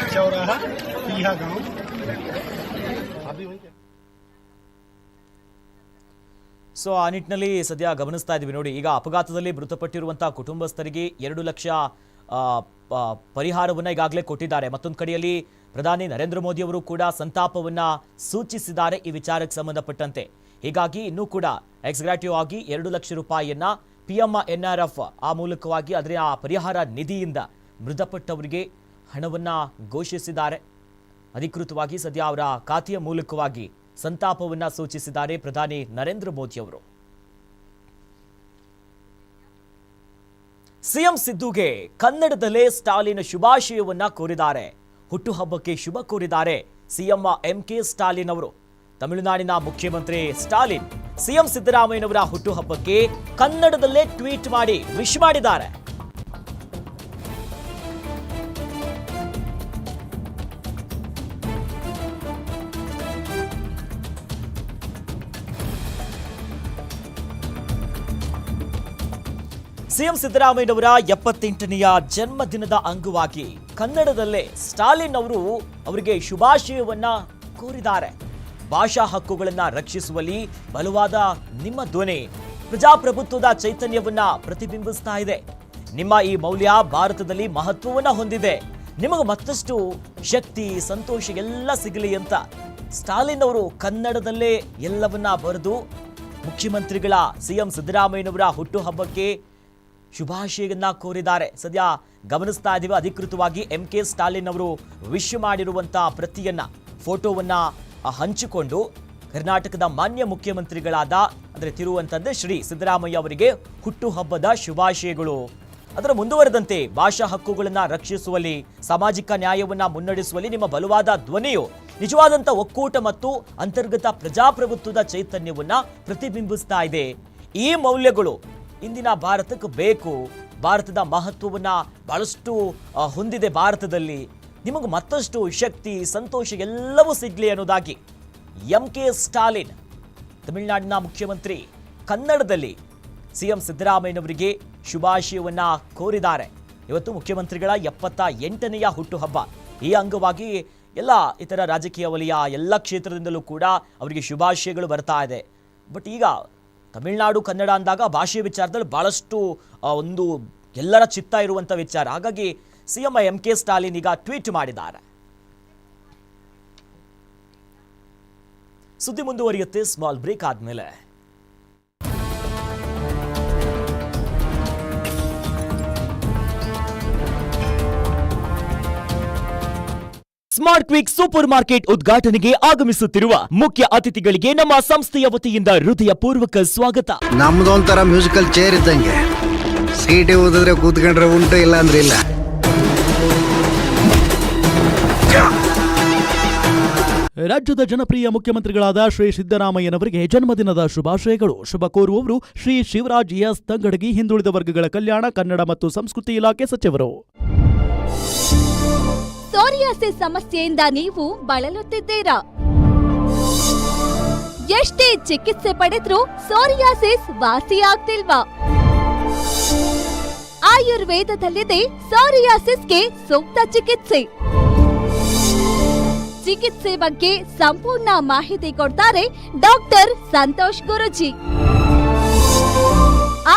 अचानक से पता नहीं कैसे अचानक कैसे रोना बेटा रोना रोना गाँव कौन सा पड़ेगा बेटा चौराहा पीहा गांव अभी वहीं पे- ಸೊ ಆ ನಿಟ್ಟಿನಲ್ಲಿ ಸದ್ಯ ಗಮನಿಸ್ತಾ ಇದ್ದೀವಿ ನೋಡಿ ಈಗ ಅಪಘಾತದಲ್ಲಿ ಮೃತಪಟ್ಟಿರುವಂತಹ ಕುಟುಂಬಸ್ಥರಿಗೆ ಎರಡು ಲಕ್ಷ ಆ, ಪ- ಪರಿಹಾರವನ್ನ ಈಗಾಗಲೇ ಕೊಟ್ಟಿದ್ದಾರೆ ಮತ್ತೊಂದು ಕಡೆಯಲ್ಲಿ ಪ್ರಧಾನಿ ನರೇಂದ್ರ ಮೋದಿ ಅವರು ಕೂಡ ಸಂತಾಪವನ್ನ ಸೂಚಿಸಿದ್ದಾರೆ ಈ ವಿಚಾರಕ್ಕೆ ಸಂಬಂಧಪಟ್ಟಂತೆ ಹೀಗಾಗಿ ಇನ್ನೂ ಕೂಡ ಎಕ್ಸ್ಗ್ರಾಟಿವ್ ಆಗಿ ಎರಡು ಲಕ್ಷ ರೂಪಾಯಿಯನ್ನ P M N R F ಆ ಮೂಲಕವಾಗಿ ಅದರ ಆ ಪರಿಹಾರ ನಿಧಿಯಿಂದ ಮೃತಪಟ್ಟವರಿಗೆ ಹಣವನ್ನ ಘೋಷಿಸಿದ್ದಾರೆ. ಅಧಿಕೃತವಾಗಿ ಸದ್ಯ ಅವರ ಖಾತೆಯ ಮೂಲಕವಾಗಿ ಸಂತಾಪವನ್ನ ಸೂಚಿಸಿದ್ದಾರೆ ಪ್ರಧಾನಿ ನರೇಂದ್ರ ಮೋದಿ ಅವರು. ಸಿಎಂ ಸಿದ್ದುಗೆ ಕನ್ನಡದಲ್ಲೇ ಸ್ಟಾಲಿನ್ ಶುಭಾಶಯವನ್ನ ಕೋರಿದ್ದಾರೆ. ಹುಟ್ಟುಹಬ್ಬಕ್ಕೆ ಶುಭ ಕೋರಿದ್ದಾರೆ ಸಿಎಂ ಎಂ ಕೆ ಸ್ಟಾಲಿನ್ ಅವರು. ತಮಿಳುನಾಡಿನ ಮುಖ್ಯಮಂತ್ರಿ ಸ್ಟಾಲಿನ್ ಸಿಎಂ ಸಿದ್ದರಾಮಯ್ಯನವರ ಹುಟ್ಟುಹಬ್ಬಕ್ಕೆ ಕನ್ನಡದಲ್ಲೇ ಟ್ವೀಟ್ ಮಾಡಿ ವಿಶ್ ಮಾಡಿದ್ದಾರೆ. ಸಿಎಂ ಸಿದ್ದರಾಮಯ್ಯನವರ ಎಪ್ಪತ್ತೆಂಟನೆಯ ಜನ್ಮದಿನದ ಅಂಗವಾಗಿ ಕನ್ನಡದಲ್ಲೇ ಸ್ಟಾಲಿನ್ ಅವರು ಅವರಿಗೆ ಶುಭಾಶಯವನ್ನ ಕೋರಿದ್ದಾರೆ. ಭಾಷಾ ಹಕ್ಕುಗಳನ್ನ ರಕ್ಷಿಸುವಲ್ಲಿ ಬಲವಾದ ನಿಮ್ಮ ಧ್ವನಿ ಪ್ರಜಾಪ್ರಭುತ್ವದ ಚೈತನ್ಯವನ್ನ ಪ್ರತಿಬಿಂಬಿಸ್ತಾ ಇದೆ. ನಿಮ್ಮ ಈ ಮೌಲ್ಯ ಭಾರತದಲ್ಲಿ ಮಹತ್ವವನ್ನ ಹೊಂದಿದೆ. ನಿಮಗೆ ಮತ್ತಷ್ಟು ಶಕ್ತಿ, ಸಂತೋಷ ಎಲ್ಲ ಸಿಗಲಿ ಅಂತ ಸ್ಟಾಲಿನ್ ಅವರು ಕನ್ನಡದಲ್ಲೇ ಎಲ್ಲವನ್ನ ಬರೆದು ಮುಖ್ಯಮಂತ್ರಿಗಳ ಸಿಎಂ ಸಿದ್ದರಾಮಯ್ಯನವರ ಹುಟ್ಟುಹಬ್ಬಕ್ಕೆ ಶುಭಾಶಯನ್ನ ಕೋರಿದ್ದಾರೆ. ಸದ್ಯ ಗಮನಿಸ್ತಾ ಇದ್ದೀವಿ. ಅಧಿಕೃತವಾಗಿ ಎಂ ಕೆ ಸ್ಟಾಲಿನ್ ಅವರು ವಿಶ್ ಮಾಡಿರುವಂತಹ ಪ್ರತಿಯನ್ನ, ಫೋಟೋವನ್ನ ಹಂಚಿಕೊಂಡು ಕರ್ನಾಟಕದ ಮಾನ್ಯ ಮುಖ್ಯಮಂತ್ರಿಗಳಾದ ಅಂದರೆ ತಿರುವಂತಂದ್ರೆ ಶ್ರೀ ಸಿದ್ದರಾಮಯ್ಯ ಅವರಿಗೆ ಹುಟ್ಟುಹಬ್ಬದ ಶುಭಾಶಯಗಳು. ಅದರ ಮುಂದುವರೆದಂತೆ ಭಾಷಾ ಹಕ್ಕುಗಳನ್ನ ರಕ್ಷಿಸುವಲ್ಲಿ, ಸಾಮಾಜಿಕ ನ್ಯಾಯವನ್ನ ಮುನ್ನಡೆಸುವಲ್ಲಿ ನಿಮ್ಮ ಬಲವಾದ ಧ್ವನಿಯು ನಿಜವಾದಂತ ಒಕ್ಕೂಟ ಮತ್ತು ಅಂತರ್ಗತ ಪ್ರಜಾಪ್ರಭುತ್ವದ ಚೈತನ್ಯವನ್ನ ಪ್ರತಿಬಿಂಬಿಸ್ತಾ ಇದೆ. ಈ ಮೌಲ್ಯಗಳು ಇಂದಿನ ಭಾರತಕ್ಕೆ ಬೇಕು. ಭಾರತದ ಮಹತ್ವವನ್ನು ಬಹಳಷ್ಟು ಹೊಂದಿದೆ ಭಾರತದಲ್ಲಿ. ನಿಮಗೆ ಮತ್ತಷ್ಟು ಶಕ್ತಿ, ಸಂತೋಷ ಎಲ್ಲವೂ ಸಿಗಲಿ ಅನ್ನೋದಾಗಿ ಎಂ ಕೆ ಸ್ಟಾಲಿನ್, ತಮಿಳುನಾಡಿನ ಮುಖ್ಯಮಂತ್ರಿ, ಕನ್ನಡದಲ್ಲಿ ಸಿ ಎಂ ಸಿದ್ದರಾಮಯ್ಯನವರಿಗೆ ಶುಭಾಶಯವನ್ನು ಕೋರಿದ್ದಾರೆ. ಇವತ್ತು ಮುಖ್ಯಮಂತ್ರಿಗಳ ಎಪ್ಪತ್ತ ಎಂಟನೆಯ ಹುಟ್ಟುಹಬ್ಬ. ಈ ಅಂಗವಾಗಿ ಎಲ್ಲ ಇತರ ರಾಜಕೀಯ ವಲಯ, ಎಲ್ಲ ಕ್ಷೇತ್ರದಿಂದಲೂ ಕೂಡ ಅವರಿಗೆ ಶುಭಾಶಯಗಳು ಬರ್ತಾ ಇದೆ. ಬಟ್ ಈಗ ತಮಿಳುನಾಡು ಕನ್ನಡ ಅಂದಾಗ ಭಾಷೆಯ ವಿಚಾರದಲ್ಲಿ ಬಹಳಷ್ಟು ಒಂದು ಎಲ್ಲರ ಚಿತ್ತ ಇರುವಂಥ ವಿಚಾರ. ಹಾಗಾಗಿ ಸಿಎಂ ಎಂ ಕೆ ಸ್ಟಾಲಿನ್ ಈಗ ಟ್ವೀಟ್ ಮಾಡಿದ್ದಾರೆ. ಸುದ್ದಿ ಮುಂದುವರಿಯುತ್ತೆ ಸ್ಮಾಲ್ ಬ್ರೇಕ್ ಆದ್ಮೇಲೆ. ಸ್ಮಾರ್ಟ್ ಕ್ವಿಕ್ ಸೂಪರ್ ಮಾರ್ಕೆಟ್ ಉದ್ಘಾಟನೆಗೆ ಆಗಮಿಸುತ್ತಿರುವ ಮುಖ್ಯ ಅತಿಥಿಗಳಿಗೆ ನಮ್ಮ ಸಂಸ್ಥೆಯ ವತಿಯಿಂದ ಹೃದಯಪೂರ್ವಕ ಸ್ವಾಗತ. ನಮ್ದೊಂಥರ ಮ್ಯೂಸಿಕಲ್ ಚೇರ್ ಇದ್ದಂಗೆ. ಸೀಟಿ ಓದಿದ್ರೆ ಕೂತ್ಕೊಂಡ್ರೆ ಉಂಟು ಇಲ್ಲ ಅಂದ್ರೆ ಇಲ್ಲ. ರಾಜ್ಯದ ಜನಪ್ರಿಯ ಮುಖ್ಯಮಂತ್ರಿಗಳಾದ ಶ್ರೀ ಸಿದ್ದರಾಮಯ್ಯನವರಿಗೆ ಜನ್ಮದಿನದ ಶುಭಾಶಯಗಳು. ಶುಭ ಕೋರುವವರು ಶ್ರೀ ಶಿವರಾಜ್ ಎಸ್ ತಂಗಡಗಿ ಹಿಂದುಳಿದ ವರ್ಗಗಳ ಕಲ್ಯಾಣ ಕನ್ನಡ ಮತ್ತು ಸಂಸ್ಕೃತಿ ಇಲಾಖೆ ಸಚಿವರು. ಸೋರಿಯಾಸಿಸ್ ಸಮಸ್ಯೆಯಿಂದ ನೀವು ಬಳಲುತ್ತಿದ್ದೀರಾ? ಎಷ್ಟೇ ಚಿಕಿತ್ಸೆ ಪಡೆದ್ರೂ ಸೋರಿಯಾಸಿಸ್ ವಾಸಿಯಾಗ್ತಿಲ್ವಾ? ಆಯುರ್ವೇದದಲ್ಲಿದೆ ಸೋರಿಯಾಸಿಸ್ಗೆ ಸೂಕ್ತ ಚಿಕಿತ್ಸೆ. ಚಿಕಿತ್ಸೆ ಬಗ್ಗೆ ಸಂಪೂರ್ಣ ಮಾಹಿತಿ ಕೊಡ್ತಾರೆ ಡಾಕ್ಟರ್ ಸಂತೋಷ್ ಗುರುಜಿ.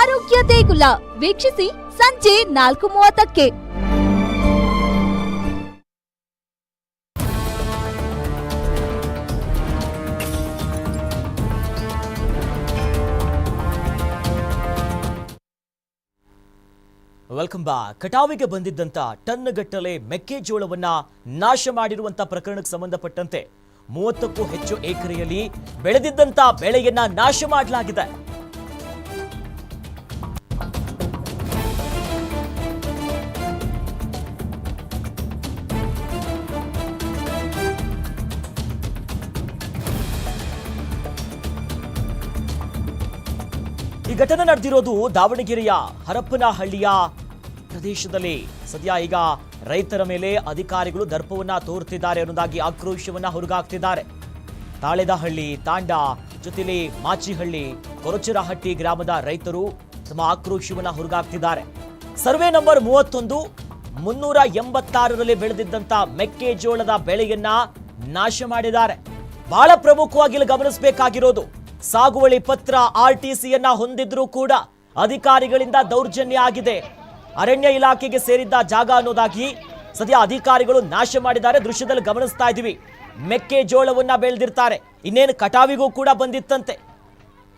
ಆರೋಗ್ಯ ದೇಗುಲ, ವೀಕ್ಷಿಸಿ ಸಂಜೆ ನಾಲ್ಕು ಮೂವತ್ತಕ್ಕೆ. ವೆಲ್ಕಮ್ ಬ್ಯಾಕ್ ಕಟಾವಿಗೆ ಟನ್ಗಟ್ಟಲೆ ಮೆಕ್ಕೆಜೋಳವನ್ನ ನಾಶ ಮಾಡಿರುವಂಥ ಪ್ರಕರಣಕ್ಕೆ ಸಂಬಂಧಪಟ್ಟಂತೆ ಮೂವತ್ತಕ್ಕೂ ಹೆಚ್ಚು ಎಕರೆಯಲ್ಲಿ ಬೆಳೆದಿದ್ದಂತ ಬೆಳೆಯನ್ನ ನಾಶ ಮಾಡಲಾಗಿದೆ. ಈ ಘಟನೆ ನಡೆದಿರೋದು ದಾವಣಗೆರೆಯ ಹರಪ್ಪನಹಳ್ಳಿಯ ಪ್ರದೇಶದಲ್ಲಿ ಸದ್ಯ ಈಗ ರೈತರ ಮೇಲೆ ಅಧಿಕಾರಿಗಳು ದರ್ಪವನ್ನ ತೋರುತ್ತಿದ್ದಾರೆ ಅನ್ನೋದಾಗಿ ಆಕ್ರೋಶವನ್ನ ಹೊರಗಾಕ್ತಿದ್ದಾರೆ. ತಾಳೆದಹಳ್ಳಿ, ತಾಂಡ, ಜೊತೆಲಿ ಮಾಚಿಹಳ್ಳಿ, ಕೊರಚರಹಟ್ಟಿ ಗ್ರಾಮದ ರೈತರು ತಮ್ಮ ಆಕ್ರೋಶವನ್ನ ಹೊರಗಾಕ್ತಿದ್ದಾರೆ. ಸರ್ವೆ ನಂಬರ್ ಮೂವತ್ತೊಂದು, ಮುನ್ನೂರ ಎಂಬತ್ತಾರರಲ್ಲಿ ಬೆಳೆದಿದ್ದಂತ ಮೆಕ್ಕೆಜೋಳದ ಬೆಳೆಯನ್ನ ನಾಶ ಮಾಡಿದ್ದಾರೆ. ಬಹಳ ಪ್ರಮುಖವಾಗಿ ಇಲ್ಲಿ ಗಮನಿಸಬೇಕಾಗಿರೋದು, ಸಾಗುವಳಿ ಪತ್ರ, ಆರ್ ಟಿ ಹೊಂದಿದ್ರೂ ಕೂಡ ಅಧಿಕಾರಿಗಳಿಂದ ದೌರ್ಜನ್ಯ ಆಗಿದೆ. ಅರಣ್ಯ ಇಲಾಖೆಗೆ ಸೇರಿದ್ದ ಜಾಗ ಅನ್ನೋದಾಗಿ ಸದ್ಯ ಅಧಿಕಾರಿಗಳು ನಾಶ ಮಾಡಿದ್ದಾರೆ. ದೃಶ್ಯದಲ್ಲಿ ಗಮನಿಸ್ತಾ ಇದ್ದೀವಿ. ಮೆಕ್ಕೆಜೋಳವನ್ನ ಬೆಳೆದಿರ್ತಾರೆ. ಇನ್ನೇನು ಕಟಾವಿಗೂ ಕೂಡ ಬಂದಿತ್ತಂತೆ.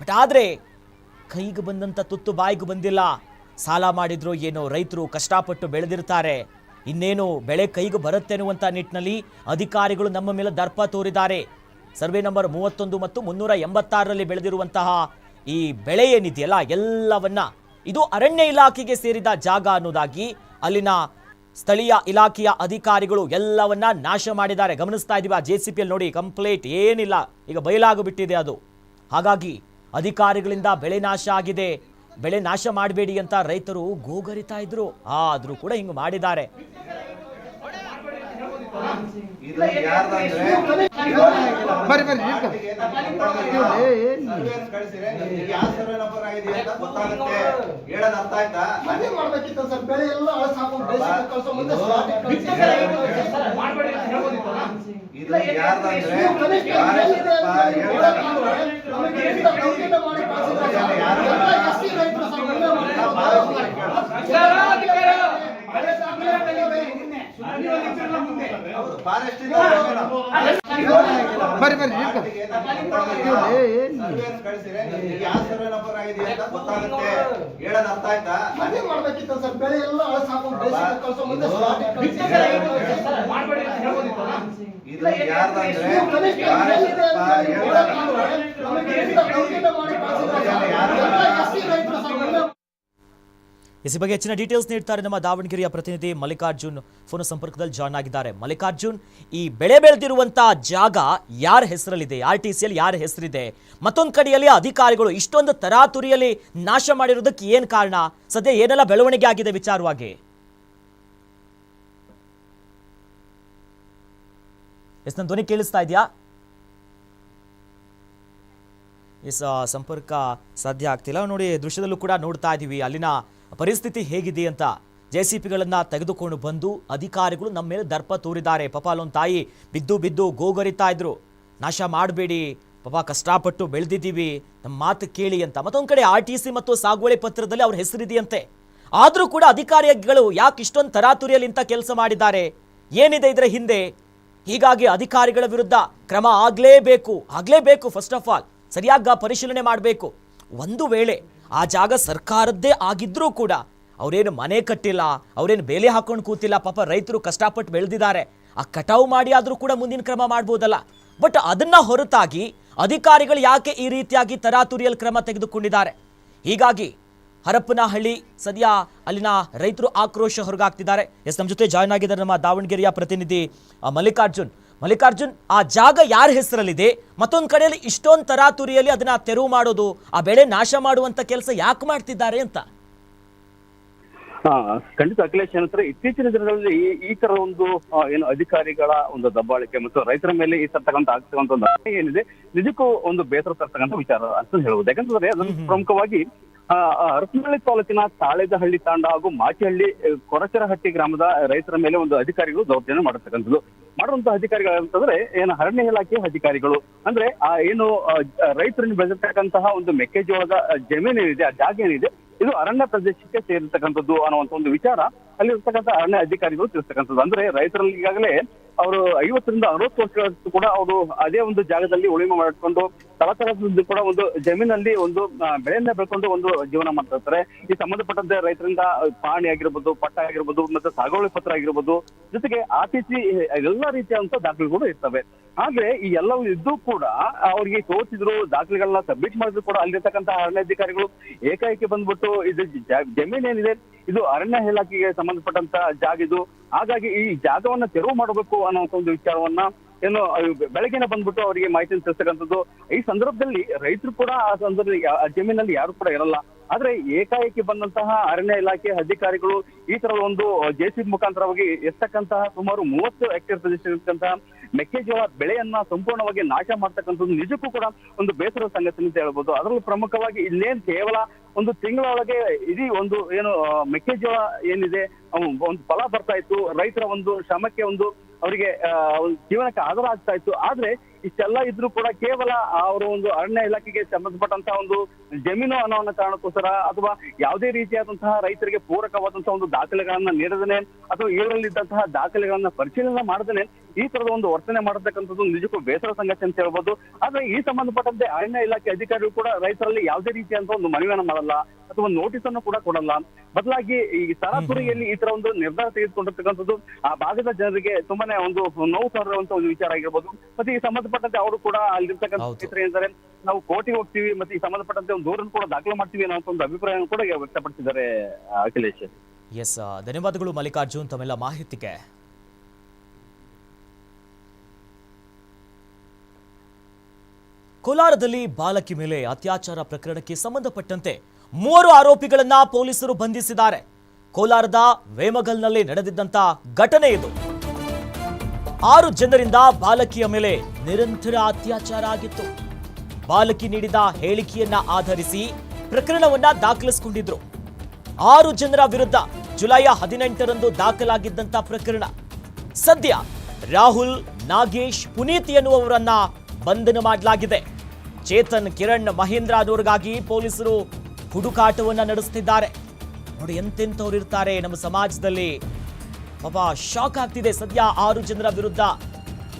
ಬಟ್ ಆದರೆ ಕೈಗೆ ಬಂದಂಥ ತುತ್ತು ಬಾಯಿಗೆ ಬಂದಿಲ್ಲ. ಸಾಲ ಮಾಡಿದ್ರು ಏನೋ ರೈತರು ಕಷ್ಟಪಟ್ಟು ಬೆಳೆದಿರ್ತಾರೆ. ಇನ್ನೇನು ಬೆಳೆ ಕೈಗೆ ಬರುತ್ತೆ ಅನ್ನುವಂಥ ನಿಟ್ಟಿನಲ್ಲಿ ಅಧಿಕಾರಿಗಳು ನಮ್ಮ ಮೇಲೆ ದರ್ಪ ತೋರಿದ್ದಾರೆ. ಸರ್ವೆ ನಂಬರ್ ಮೂವತ್ತೊಂದು ಮತ್ತು ಮುನ್ನೂರ ಎಂಬತ್ತಾರರಲ್ಲಿ ಬೆಳೆದಿರುವಂತಹ ಈ ಬೆಳೆ ಏನಿದೆಯಲ್ಲ, ಎಲ್ಲವನ್ನ ಇದು ಅರಣ್ಯ ಇಲಾಖೆಗೆ ಸೇರಿದ ಜಾಗ ಅನ್ನೋದಾಗಿ ಅಲ್ಲಿನ ಸ್ಥಳೀಯ ಇಲಾಖೆಯ ಅಧಿಕಾರಿಗಳು ಎಲ್ಲವನ್ನ ನಾಶ ಮಾಡಿದ್ದಾರೆ. ಗಮನಿಸ್ತಾ ಇದೀವಿ ಆ ಜೆ ಸಿ ನೋಡಿ, ಕಂಪ್ಲೇಂಟ್ ಏನಿಲ್ಲ. ಈಗ ಬಯಲಾಗಿಬಿಟ್ಟಿದೆ ಅದು. ಹಾಗಾಗಿ ಅಧಿಕಾರಿಗಳಿಂದ ಬೆಳೆ ನಾಶ ಆಗಿದೆ. ಬೆಳೆ ನಾಶ ಮಾಡಬೇಡಿ ಅಂತ ರೈತರು ಗೋಗರಿತಾ ಇದ್ರು. ಆದ್ರೂ ಕೂಡ ಹಿಂಗೆ ಮಾಡಿದ್ದಾರೆ. ಬರ್ರಿ ಬರ್ರಿ ಹೇಳೋದ್ ಅರ್ಥ ಆಯ್ತಾ? ಅದೇ ಮಾಡ್ಬೇಕಿತ್ತು ಸರ್ ಬೆಳೆ ಎಲ್ಲ ಇದು ಯಾರ್ದಂದ್ರೆ ನೀವು ಕನಿಷ್ಠ ಎಲ್ಲಿದೆ ಅಂತ ಹೇಳಿ ಹೇಳಕ್ಕಾಗಲ್ಲ. ನಮಗೆ ಇಂಥ ದೌರ್ಜನ್ಯ ಮಾಡಿ ಕಳ್ಸಿದ್ರೆ ಸಾಕು. ಎಲ್ಲ ಎಸ್ಸಿ ರೈತರು ಸರ್ ಮುಂದೆ ಫಾರೆಸ್ಟ್ ಬರ್ರಿ ಬರ್ರಿ ಕಳಿಸಿದ್ರೆ ಯಾವ ಸರ್ವೆ ನಂಬರ್ ಆಗಿದೆ ಅಂತ ಗೊತ್ತಾಗುತ್ತೆ. ಹೇಳೋದ್ ಅರ್ಥ ಆಯ್ತಾ? ಅದೇ ಮಾಡ್ಬೇಕಿತ್ತು ಸರ್. ಬೆಳೆ ಎಲ್ಲ ಇದು ಯಾರ್ದಂದ್ರೆ ಇಸಿ ಬಗ್ಗೆ ಹೆಚ್ಚಿನ ಡೀಟೇಲ್ಸ್ ನೀಡ್ತಾರೆ ನಮ್ಮ ದಾವಣಗೆರೆಯ ಪ್ರತಿನಿಧಿ ಮಲ್ಲಿಕಾರ್ಜುನ್. ಫೋನ್ ಸಂಪರ್ಕದಲ್ಲಿ ಜಾಯ್ನ್ ಆಗಿದ್ದಾರೆ. ಮಲ್ಲಿಕಾರ್ಜುನ್, ಈ ಬೆಳೆ ಬೆಳೆದಿರುವಂತಹ ಜಾಗ ಯಾರ ಹೆಸರಲ್ಲಿದೆ? ಆರ್ ಟಿ ಸಿಯಲ್ಲಿ ಯಾರ ಹೆಸರಿದೆ? ಮತ್ತೊಂದು ಕಡೆಯಲ್ಲಿ ಅಧಿಕಾರಿಗಳು ಇಷ್ಟೊಂದು ತರಾತುರಿಯಲ್ಲಿ ನಾಶ ಮಾಡಿರೋದಕ್ಕೆ ಏನ್ ಕಾರಣ? ಸದ್ಯ ಏನೆಲ್ಲ ಬೆಳವಣಿಗೆ ಆಗಿದೆ ವಿಚಾರವಾಗಿ? ಎಸ್ ನನ್ನ ಧ್ವನಿ ಕೇಳಿಸ್ತಾ ಇದೆಯಾ? ಎಸ್ ಸಂಪರ್ಕ ಸಾಧ್ಯ ಆಗ್ತಿಲ್ಲ. ನೋಡಿ, ದೃಶ್ಯದಲ್ಲೂ ಕೂಡ ನೋಡ್ತಾ ಇದ್ದೀವಿ ಅಲ್ಲಿನ ಪರಿಸ್ಥಿತಿ ಹೇಗಿದೆ ಅಂತ ಜೆ ಸಿ ತೆಗೆದುಕೊಂಡು ಬಂದು ಅಧಿಕಾರಿಗಳು ನಮ್ಮ ಮೇಲೆ ದರ್ಪ ತೋರಿದ್ದಾರೆ. ಪಾಪ ಅಲ್ಲೊಂದು ತಾಯಿ ಬಿದ್ದು ಬಿದ್ದು ಗೋಗರಿತಾ ಇದ್ರು. ನಾಶ ಮಾಡಬೇಡಿ. ಪಾಪ ಕಷ್ಟಪಟ್ಟು ಬೆಳೆದಿದ್ದೀವಿ. ನಮ್ಮ ಮಾತು ಕೇಳಿ ಅಂತ. ಮತ್ತೊಂದು ಕಡೆ ಆರ್ ಟಿ ಸಿ ಮತ್ತು ಸಾಗುವಳಿ ಪತ್ರದಲ್ಲಿ ಅವ್ರ ಹೆಸರಿದೆಯಂತೆ. ಆದರೂ ಕೂಡ ಅಧಿಕಾರಿಗಳು ಯಾಕೆ ಇಷ್ಟೊಂದು ತರಾತುರಿಯಲ್ಲಿ ಇಂಥ ಕೆಲಸ ಮಾಡಿದ್ದಾರೆ? ಏನಿದೆ ಇದರ ಹಿಂದೆ? ಹೀಗಾಗಿ ಅಧಿಕಾರಿಗಳ ವಿರುದ್ಧ ಕ್ರಮ ಆಗಲೇಬೇಕು. ಆಗಲೇಬೇಕು ಫಸ್ಟ್ ಆಫ್ ಆಲ್ ಸರಿಯಾಗ ಪರಿಶೀಲನೆ ಮಾಡಬೇಕು. ಒಂದು ವೇಳೆ ಆ ಜಾಗ ಸರ್ಕಾರದ್ದೇ ಆಗಿದ್ರೂ ಕೂಡ ಅವರೇನು ಮನೆ ಕಟ್ಟಿಲ್ಲ, ಅವರೇನು ಬೇಲೆ ಹಾಕೊಂಡು ಕೂತಿಲ್ಲ, ಪಾಪ ರೈತರು ಕಷ್ಟಪಟ್ಟು ಬೆಳೆದಿದ್ದಾರೆ. ಆ ಕಟಾವು ಮಾಡಿ ಆದರೂ ಕೂಡ ಮುಂದಿನ ಕ್ರಮ ಮಾಡ್ಬೋದಲ್ಲ. ಬಟ್ ಅದನ್ನ ಹೊರತಾಗಿ ಅಧಿಕಾರಿಗಳು ಯಾಕೆ ಈ ರೀತಿಯಾಗಿ ತರಾತುರಿಯಲ್ಲಿ ಕ್ರಮ ತೆಗೆದುಕೊಂಡಿದ್ದಾರೆ? ಹೀಗಾಗಿ ಹರಪ್ಪನಹಳ್ಳಿ ಸದ್ಯ ಅಲ್ಲಿನ ರೈತರು ಆಕ್ರೋಶ ಹೊರಗಾಗ್ತಿದ್ದಾರೆ ಎಸ್ ನಮ್ಮ ಜೊತೆ ಜಾಯ್ನ್ ಆಗಿದ್ದಾರೆ ನಮ್ಮ ದಾವಣಗೆರೆಯ ಪ್ರತಿನಿಧಿ ಮಲ್ಲಿಕಾರ್ಜುನ್. ಮಲ್ಲಿಕಾರ್ಜುನ್ ಆ ಜಾಗ ಯಾರ ಹೆಸರಲ್ಲಿದೆ? ಮತ್ತೊಂದು ಕಡೆಯಲ್ಲಿ ಇಷ್ಟೊಂದು ತರಾತುರಿಯಲ್ಲಿ ಅದನ್ನ ತೆರವು ಮಾಡೋದು ಆ ಬೆಳೆ ನಾಶ ಮಾಡುವಂತ ಕೆಲಸ ಯಾಕೆ ಮಾಡ್ತಿದ್ದಾರೆ ಅಂತ? ಖಂಡಿತ ಅಖಿಲೇಶ್ ಏನಂತಾರೆ ಇತ್ತೀಚಿನ ದಿನಗಳಲ್ಲಿ ಈ- ತರ ಒಂದು ಏನು ಅಧಿಕಾರಿಗಳ ಒಂದು ದಬ್ಬಾಳಿಕೆ ಮತ್ತು ರೈತರ ಮೇಲೆ ಈ ತರ್ತಕ್ಕಂಥ ಆಗ್ತಕ್ಕಂಥ ಒಂದು ಏನಿದೆ ನಿಜಕ್ಕೂ ಒಂದು ಬೇಸರ ತರ್ತಕ್ಕಂಥ ವಿಚಾರ ಅಂತ ಹೇಳ್ಬೋದು ಯಾಕಂತಂದ್ರೆ ಅದನ್ನು ಪ್ರಮುಖವಾಗಿ ಅರಸನಹಳ್ಳಿ ತಾಲೂಕಿನ ತಾಳೆದಹಳ್ಳಿ ತಾಂಡ ಹಾಗೂ ಮಾಚಿಹಳ್ಳಿ ಕೊರಚರಹಟ್ಟಿ ಗ್ರಾಮದ ರೈತರ ಮೇಲೆ ಒಂದು ಅಧಿಕಾರಿಗಳು ದೌರ್ಜನ್ಯ ಮಾಡತಕ್ಕಂಥದ್ದು ಮಾಡುವಂತಹ ಅಧಿಕಾರಿಗಳು ಅಂತಂದ್ರೆ ಏನು ಅರಣ್ಯ ಇಲಾಖೆ ಅಧಿಕಾರಿಗಳು. ಅಂದ್ರೆ ಆ ಏನು ರೈತರನ್ನು ಬೆಳೆದಿರ್ತಕ್ಕಂತಹ ಒಂದು ಮೆಕ್ಕೆಜೋಳದ ಜಮೀನು ಏನಿದೆ, ಆ ಜಾಗ ಏನಿದೆ, ಇದು ಅರಣ್ಯ ಪ್ರದೇಶಕ್ಕೆ ಸೇರಿರ್ತಕ್ಕಂಥದ್ದು ಅನ್ನುವಂಥ ಒಂದು ವಿಚಾರ ಅಲ್ಲಿರ್ತಕ್ಕಂಥ ಅರಣ್ಯ ಅಧಿಕಾರಿಗಳು ತಿಳಿಸ್ತಕ್ಕಂಥದ್ದು. ಅಂದ್ರೆ ರೈತರಲ್ಲಿ ಈಗಾಗಲೇ ಅವರು ಐವತ್ತರಿಂದ ಅರವತ್ತು ವರ್ಷ ಕೂಡ ಅವರು ಅದೇ ಒಂದು ಜಾಗದಲ್ಲಿ ಉಳಿಮೆ ಮಾಡಿಕೊಂಡು ತಲದಿಂದ ಕೂಡ ಒಂದು ಜಮೀನಲ್ಲಿ ಒಂದು ಬೆಳೆಯನ್ನ ಬೆಳ್ಕೊಂಡು ಒಂದು ಜೀವನ ಮಾಡ್ತಾ ಇರ್ತಾರೆ. ಈ ಸಂಬಂಧಪಟ್ಟಂತೆ ರೈತರಿಂದ ಪಾಣಿ ಆಗಿರ್ಬೋದು, ಪಟ್ಟ ಆಗಿರ್ಬೋದು, ಮತ್ತೆ ಸಾಗುವಳಿ ಪತ್ರ ಆಗಿರ್ಬೋದು, ಜೊತೆಗೆ ಆತಿಥಿ ಎಲ್ಲಾ ರೀತಿಯಾದಂತ ದಾಖಲೆಗಳು ಇರ್ತವೆ. ಆದ್ರೆ ಈ ಎಲ್ಲವೂ ಇದ್ದು ಕೂಡ ಅವ್ರಿಗೆ ತೋರಿಸಿದ್ರು, ದಾಖಲೆಗಳನ್ನ ಸಬ್ಮಿಟ್ ಮಾಡಿದ್ರು ಕೂಡ ಅಲ್ಲಿರ್ತಕ್ಕಂಥ ಅರಣ್ಯಾಧಿಕಾರಿಗಳು ಏಕಾಏಕಿ ಬಂದ್ಬಿಟ್ಟು ಇದು ಜಮೀನ್ ಏನಿದೆ, ಇದು ಅರಣ್ಯ ಇಲಾಖೆಗೆ ಸಂಬಂಧಪಟ್ಟಂತ ಜಾಗ ಇದು. ಹಾಗಾಗಿ ಈ ಜಾಗವನ್ನ ತೆರವು ಮಾಡಬೇಕು ಅನ್ನೋ ಒಂದು ವಿಚಾರವನ್ನ ಏನು ಬೆಳಗಿನ ಬಂದ್ಬಿಟ್ಟು ಅವರಿಗೆ ಮಾಹಿತಿ ತಿಳಿಸ್ತಕ್ಕಂಥದ್ದು ಈ ಸಂದರ್ಭದಲ್ಲಿ ರೈತರು ಕೂಡ ಆ ಸಂದರ್ಭದಲ್ಲಿ ಜಮೀನಲ್ಲಿ ಯಾರು ಕೂಡ ಇರಲ್ಲ. ಆದ್ರೆ ಏಕಾಏಕಿ ಬಂದಂತಹ ಅರಣ್ಯ ಇಲಾಖೆ ಅಧಿಕಾರಿಗಳು ಈ ತರದ ಒಂದು ಜೆಸಿಬಿ ಮುಖಾಂತರವಾಗಿ ಎಸ್ತಕ್ಕಂತಹ ಸುಮಾರು ಮೂವತ್ತು ಹೆಕ್ಟೇರ್ ಪ್ರದೇಶದಲ್ಲಿರ್ತಕ್ಕಂತಹ ಮೆಕ್ಕೆಜೋಳ ಬೆಳೆಯನ್ನ ಸಂಪೂರ್ಣವಾಗಿ ನಾಶ ಮಾಡ್ತಕ್ಕಂಥದ್ದು ನಿಜಕ್ಕೂ ಕೂಡ ಒಂದು ಬೇಸರದ ಸಂಗತಿ ಅಂತ ಹೇಳ್ಬೋದು. ಅದರಲ್ಲೂ ಪ್ರಮುಖವಾಗಿ ಇಲ್ಲೇನ್ ಕೇವಲ ಒಂದು ತಿಂಗಳೊಳಗೆ ಇಡೀ ಒಂದು ಏನು ಮೆಕ್ಕೆಜೋಳ ಏನಿದೆ ಒಂದು ಫಲ ಬರ್ತಾ ಇತ್ತು, ರೈತರ ಒಂದು ಶ್ರಮಕ್ಕೆ ಒಂದು ಅವರಿಗೆ ಜೀವನಕ್ಕೆ ಆಧಾರ ಆಗ್ತಾ ಇತ್ತು. ಆದ್ರೆ ಇಷ್ಟೆಲ್ಲ ಇದ್ರೂ ಕೂಡ ಕೇವಲ ಅವರ ಒಂದು ಅರಣ್ಯ ಇಲಾಖೆಗೆ ಸಂಬಂಧಪಟ್ಟಂತಹ ಒಂದು ಜಮೀನು ಅನ್ನೋ ಕಾರಣಕ್ಕೋಸ್ಕರ ಅಥವಾ ಯಾವುದೇ ರೀತಿಯಾದಂತಹ ರೈತರಿಗೆ ಪೂರಕವಾದಂತಹ ಒಂದು ದಾಖಲೆಗಳನ್ನ ನೀಡದನೆ ಅಥವಾ ಇವರಲ್ಲಿದ್ದಂತಹ ದಾಖಲೆಗಳನ್ನ ಪರಿಶೀಲನೆ ಮಾಡದನೆ ಈ ತರದ ಒಂದು ವರ್ತನೆ ಮಾಡತಕ್ಕಂಥದ್ದು ನಿಜಕ್ಕೂ ಬೇಸರ ಸಂಗತಿ ಅಂತ ಹೇಳ್ಬೋದು. ಆದ್ರೆ ಈ ಸಂಬಂಧಪಟ್ಟಂತೆ ಅರಣ್ಯ ಇಲಾಖೆ ಅಧಿಕಾರಿಗಳು ಕೂಡ ರೈತರಲ್ಲಿ ಯಾವುದೇ ರೀತಿಯಂತ ಒಂದು ಮನವಿಯನ್ನು ಮಾಡಲ್ಲ ಅಥವಾ ಒಂದು ನೋಟಿಸ್ ಅನ್ನು ಕೂಡ ಕೊಡಲ್ಲ. ಬದಲಾಗಿ ಈ ತರಾತುರಿಯಲ್ಲಿ ಈ ತರ ಒಂದು ನಿರ್ಧಾರ ತೆಗೆದುಕೊಂಡಿರ್ತಕ್ಕಂಥದ್ದು ಆ ಭಾಗದ ಜನರಿಗೆ ತುಂಬಾನೇ ಒಂದು ನೋವು ತರುವಂತ ಒಂದು ವಿಚಾರ ಆಗಿರ್ಬೋದು. ಮತ್ತೆ ಈ ಸಂಬಂಧಪಟ್ಟಂತೆ ಅವರು ಕೂಡ ಅಲ್ಲಿರ್ತಕ್ಕಂಥ ಚಿತ್ರ ಏನಂದ್ರೆ ನಾವು ಕೋಟಿ ಹೋಗ್ತೀವಿ ಮತ್ತೆ ಈ ಸಂಬಂಧಪಟ್ಟಂತೆ ಒಂದು ದೂರನ್ನು ಕೂಡ ದಾಖಲು ಮಾಡ್ತೀವಿ ಅನ್ನೋ ಒಂದು ಅಭಿಪ್ರಾಯವನ್ನು ಕೂಡ ವ್ಯಕ್ತಪಡಿಸಿದ್ದಾರೆ ಅಖಿಲೇಶ್. ಎಸ್ ಧನ್ಯವಾದಗಳು ಮಲ್ಲಿಕಾರ್ಜುನ್ ತಮ್ಮೆಲ್ಲ ಮಾಹಿತಿಗೆ. ಕೋಲಾರದಲ್ಲಿ ಬಾಲಕಿ ಮೇಲೆ ಅತ್ಯಾಚಾರ ಪ್ರಕರಣಕ್ಕೆ ಸಂಬಂಧಪಟ್ಟಂತೆ ಮೂವರು ಆರೋಪಿಗಳನ್ನ ಪೊಲೀಸರು ಬಂಧಿಸಿದ್ದಾರೆ. ಕೋಲಾರದ ವೇಮಗಲ್ನಲ್ಲಿ ನಡೆದಿದ್ದಂತಹ ಘಟನೆ ಇದು. ಆರು ಜನರಿಂದ ಬಾಲಕಿಯ ಮೇಲೆ ನಿರಂತರ ಅತ್ಯಾಚಾರ ಆಗಿತ್ತು. ಬಾಲಕಿ ನೀಡಿದ ಹೇಳಿಕೆಯನ್ನ ಆಧರಿಸಿ ಪ್ರಕರಣವನ್ನ ದಾಖಲಿಸಿಕೊಂಡಿದ್ರು. ಆರು ಜನರ ವಿರುದ್ಧ ಜುಲೈ ಹದಿನೆಂಟರಂದು ದಾಖಲಾಗಿದ್ದಂಥ ಪ್ರಕರಣ. ಸದ್ಯ ರಾಹುಲ್, ನಾಗೇಶ್, ಪುನೀತ್ ಎನ್ನುವವರನ್ನ ಬಂಧನ ಮಾಡಲಾಗಿದೆ. ಚೇತನ್, ಕಿರಣ್, ಮಹೇಂದ್ರ ಅನ್ನೋರಿಗಾಗಿ ಪೊಲೀಸರು ಹುಡುಕಾಟವನ್ನ ನಡೆಸುತ್ತಿದ್ದಾರೆ ನೋಡಿ ಎಂತೆಂಥವ್ರು ಇರ್ತಾರೆ ನಮ್ಮ ಸಮಾಜದಲ್ಲಿ. ಪಾಪ ಶಾಕ್ ಆಗ್ತಿದೆ ಸದ್ಯ ಆರು ಜನರ ವಿರುದ್ಧ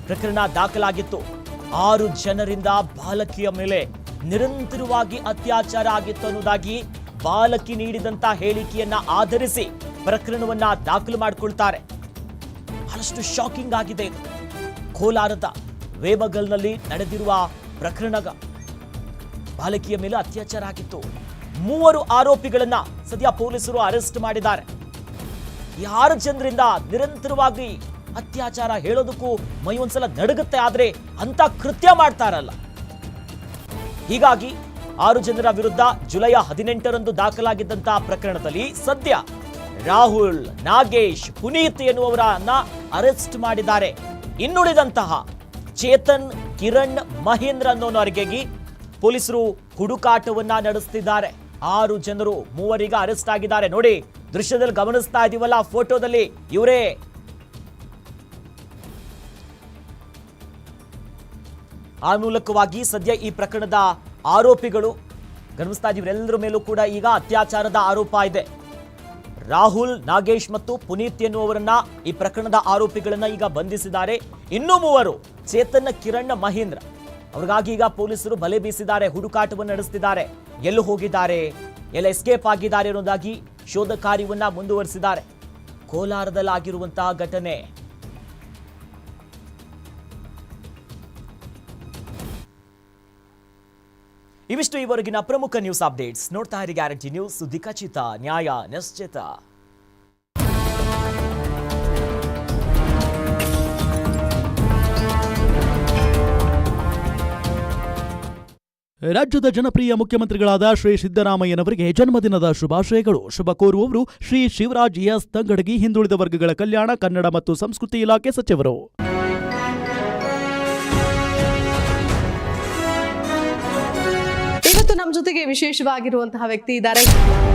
ಪ್ರಕರಣ ದಾಖಲಾಗಿತ್ತು. ಆರು ಜನರಿಂದ ಬಾಲಕಿಯ ಮೇಲೆ ನಿರಂತರವಾಗಿ ಅತ್ಯಾಚಾರ ಆಗಿತ್ತು ಅನ್ನೋದಾಗಿ ಬಾಲಕಿ ನೀಡಿದಂತ ಹೇಳಿಕೆಯನ್ನ ಆಧರಿಸಿ ಪ್ರಕರಣವನ್ನ ದಾಖಲು ಮಾಡಿಕೊಳ್ತಾರೆ. ಬಹಳಷ್ಟು ಶಾಕಿಂಗ್ ಆಗಿದೆ ಕೋಲಾರದ ವೇಮಗಲ್ನಲ್ಲಿ ನಡೆದಿರುವ ಪ್ರಕರಣ ಬಾಲಕಿಯ ಮೇಲೆ ಅತ್ಯಾಚಾರ ಆಗಿತ್ತು. ಮೂವರು ಆರೋಪಿಗಳನ್ನ ಸದ್ಯ ಪೊಲೀಸರು ಅರೆಸ್ಟ್ ಮಾಡಿದ್ದಾರೆ. ಯಾರು ಜನರಿಂದ ನಿರಂತರವಾಗಿ ಅತ್ಯಾಚಾರ ಹೇಳೋದಕ್ಕೂ ಮೈ ಒಂದ್ಸಲ ನಡುಗುತ್ತೆ, ಆದ್ರೆ ಅಂತ ಕೃತ್ಯ ಮಾಡ್ತಾರಲ್ಲ. ಹೀಗಾಗಿ ಆರು ಜನರ ವಿರುದ್ಧ ಜುಲೈ ಹದಿನೆಂಟರಂದು ದಾಖಲಾಗಿದ್ದಂತಹ ಪ್ರಕರಣದಲ್ಲಿ ಸದ್ಯ ರಾಹುಲ್, ನಾಗೇಶ್, ಪುನೀತ್ ಎನ್ನುವರನ್ನ ಅರೆಸ್ಟ್ ಮಾಡಿದ್ದಾರೆ. ಇನ್ನುಳಿದಂತಹ ಚೇತನ್, ಕಿರಣ್, ಮಹೇಂದ್ರ ಅನ್ನೋನವರಿಗೆ ಪೊಲೀಸರು ಹುಡುಕಾಟವನ್ನ ನಡೆಸ್ತಿದ್ದಾರೆ. ಆರು ಜನರು ಮೂವರಿಗ ಅರೆಸ್ಟ್ ಆಗಿದ್ದಾರೆ. ನೋಡಿ, ದೃಶ್ಯದಲ್ಲಿ ಗಮನಿಸ್ತಾ ಇದೀವಲ್ಲ ಫೋಟೋದಲ್ಲಿ ಇವರೇ. ಆ ಮೂಲಕವಾಗಿ ಸದ್ಯ ಈ ಪ್ರಕರಣದ ಆರೋಪಿಗಳು. ಗಮನಿಸ್ತಾ ಇವರೆಲ್ಲರ ಮೇಲೂ ಕೂಡ ಈಗ ಅತ್ಯಾಚಾರದ ಆರೋಪ ಇದೆ. ರಾಹುಲ್, ನಾಗೇಶ್ ಮತ್ತು ಪುನೀತ್ ಎನ್ನುವರನ್ನ ಈ ಪ್ರಕರಣದ ಆರೋಪಿಗಳನ್ನ ಈಗ ಬಂಧಿಸಿದ್ದಾರೆ. ಇನ್ನೂ ಮೂವರು ಚೇತನ್ ಕಿರಣ್ ಮಹೇಂದ್ರ. ಅವ್ರಿಗಾಗಿ ಈಗ ಪೊಲೀಸರು ಬಲೆ ಬೀಸಿದ್ದಾರೆ, ಹುಡುಕಾಟವನ್ನು ನಡೆಸ್ತಿದ್ದಾರೆ. ಎಲ್ಲಿ ಹೋಗಿದ್ದಾರೆ, ಎಲ್ಲ ಎಸ್ಕೇಪ್ ಆಗಿದ್ದಾರೆ ಅನ್ನೋದಾಗಿ ಶೋಧ ಕಾರ್ಯವನ್ನ ಮುಂದುವರಿಸಿದ್ದಾರೆ. ಕೋಲಾರದಲ್ಲಾಗಿರುವಂತಹ ಘಟನೆ. ಇವಿಷ್ಟು ಈವರೆಗಿನ ಪ್ರಮುಖ ನ್ಯೂಸ್ ಅಪ್ಡೇಟ್ಸ್ ನೋಡ್ತಾ ಇರಿ ಗ್ಯಾರಂಟಿ ನ್ಯೂಸ್ ಸುದ್ದಿ ಖಚಿತ, ನ್ಯಾಯ ನಿಶ್ಚಿತ. ರಾಜ್ಯದ ಜನಪ್ರಿಯ ಮುಖ್ಯಮಂತ್ರಿಗಳಾದ ಶ್ರೀ ಸಿದ್ದರಾಮಯ್ಯನವರಿಗೆ ಜನ್ಮದಿನದ ಶುಭಾಶಯಗಳು. ಶುಭ ಕೋರುವವರು ಶ್ರೀ ಶಿವರಾಜ್ ಎಸ್ ತಂಗಡಗಿ, ಹಿಂದುಳಿದ ವರ್ಗಗಳ ಕಲ್ಯಾಣ, ಕನ್ನಡ ಮತ್ತು ಸಂಸ್ಕೃತಿ ಇಲಾಖೆ ಸಚಿವರು. ಜೊತೆಗೆ ವಿಶೇಷವಾಗಿರುವಂತಹ ವ್ಯಕ್ತಿ ಇದ್ದಾರೆ.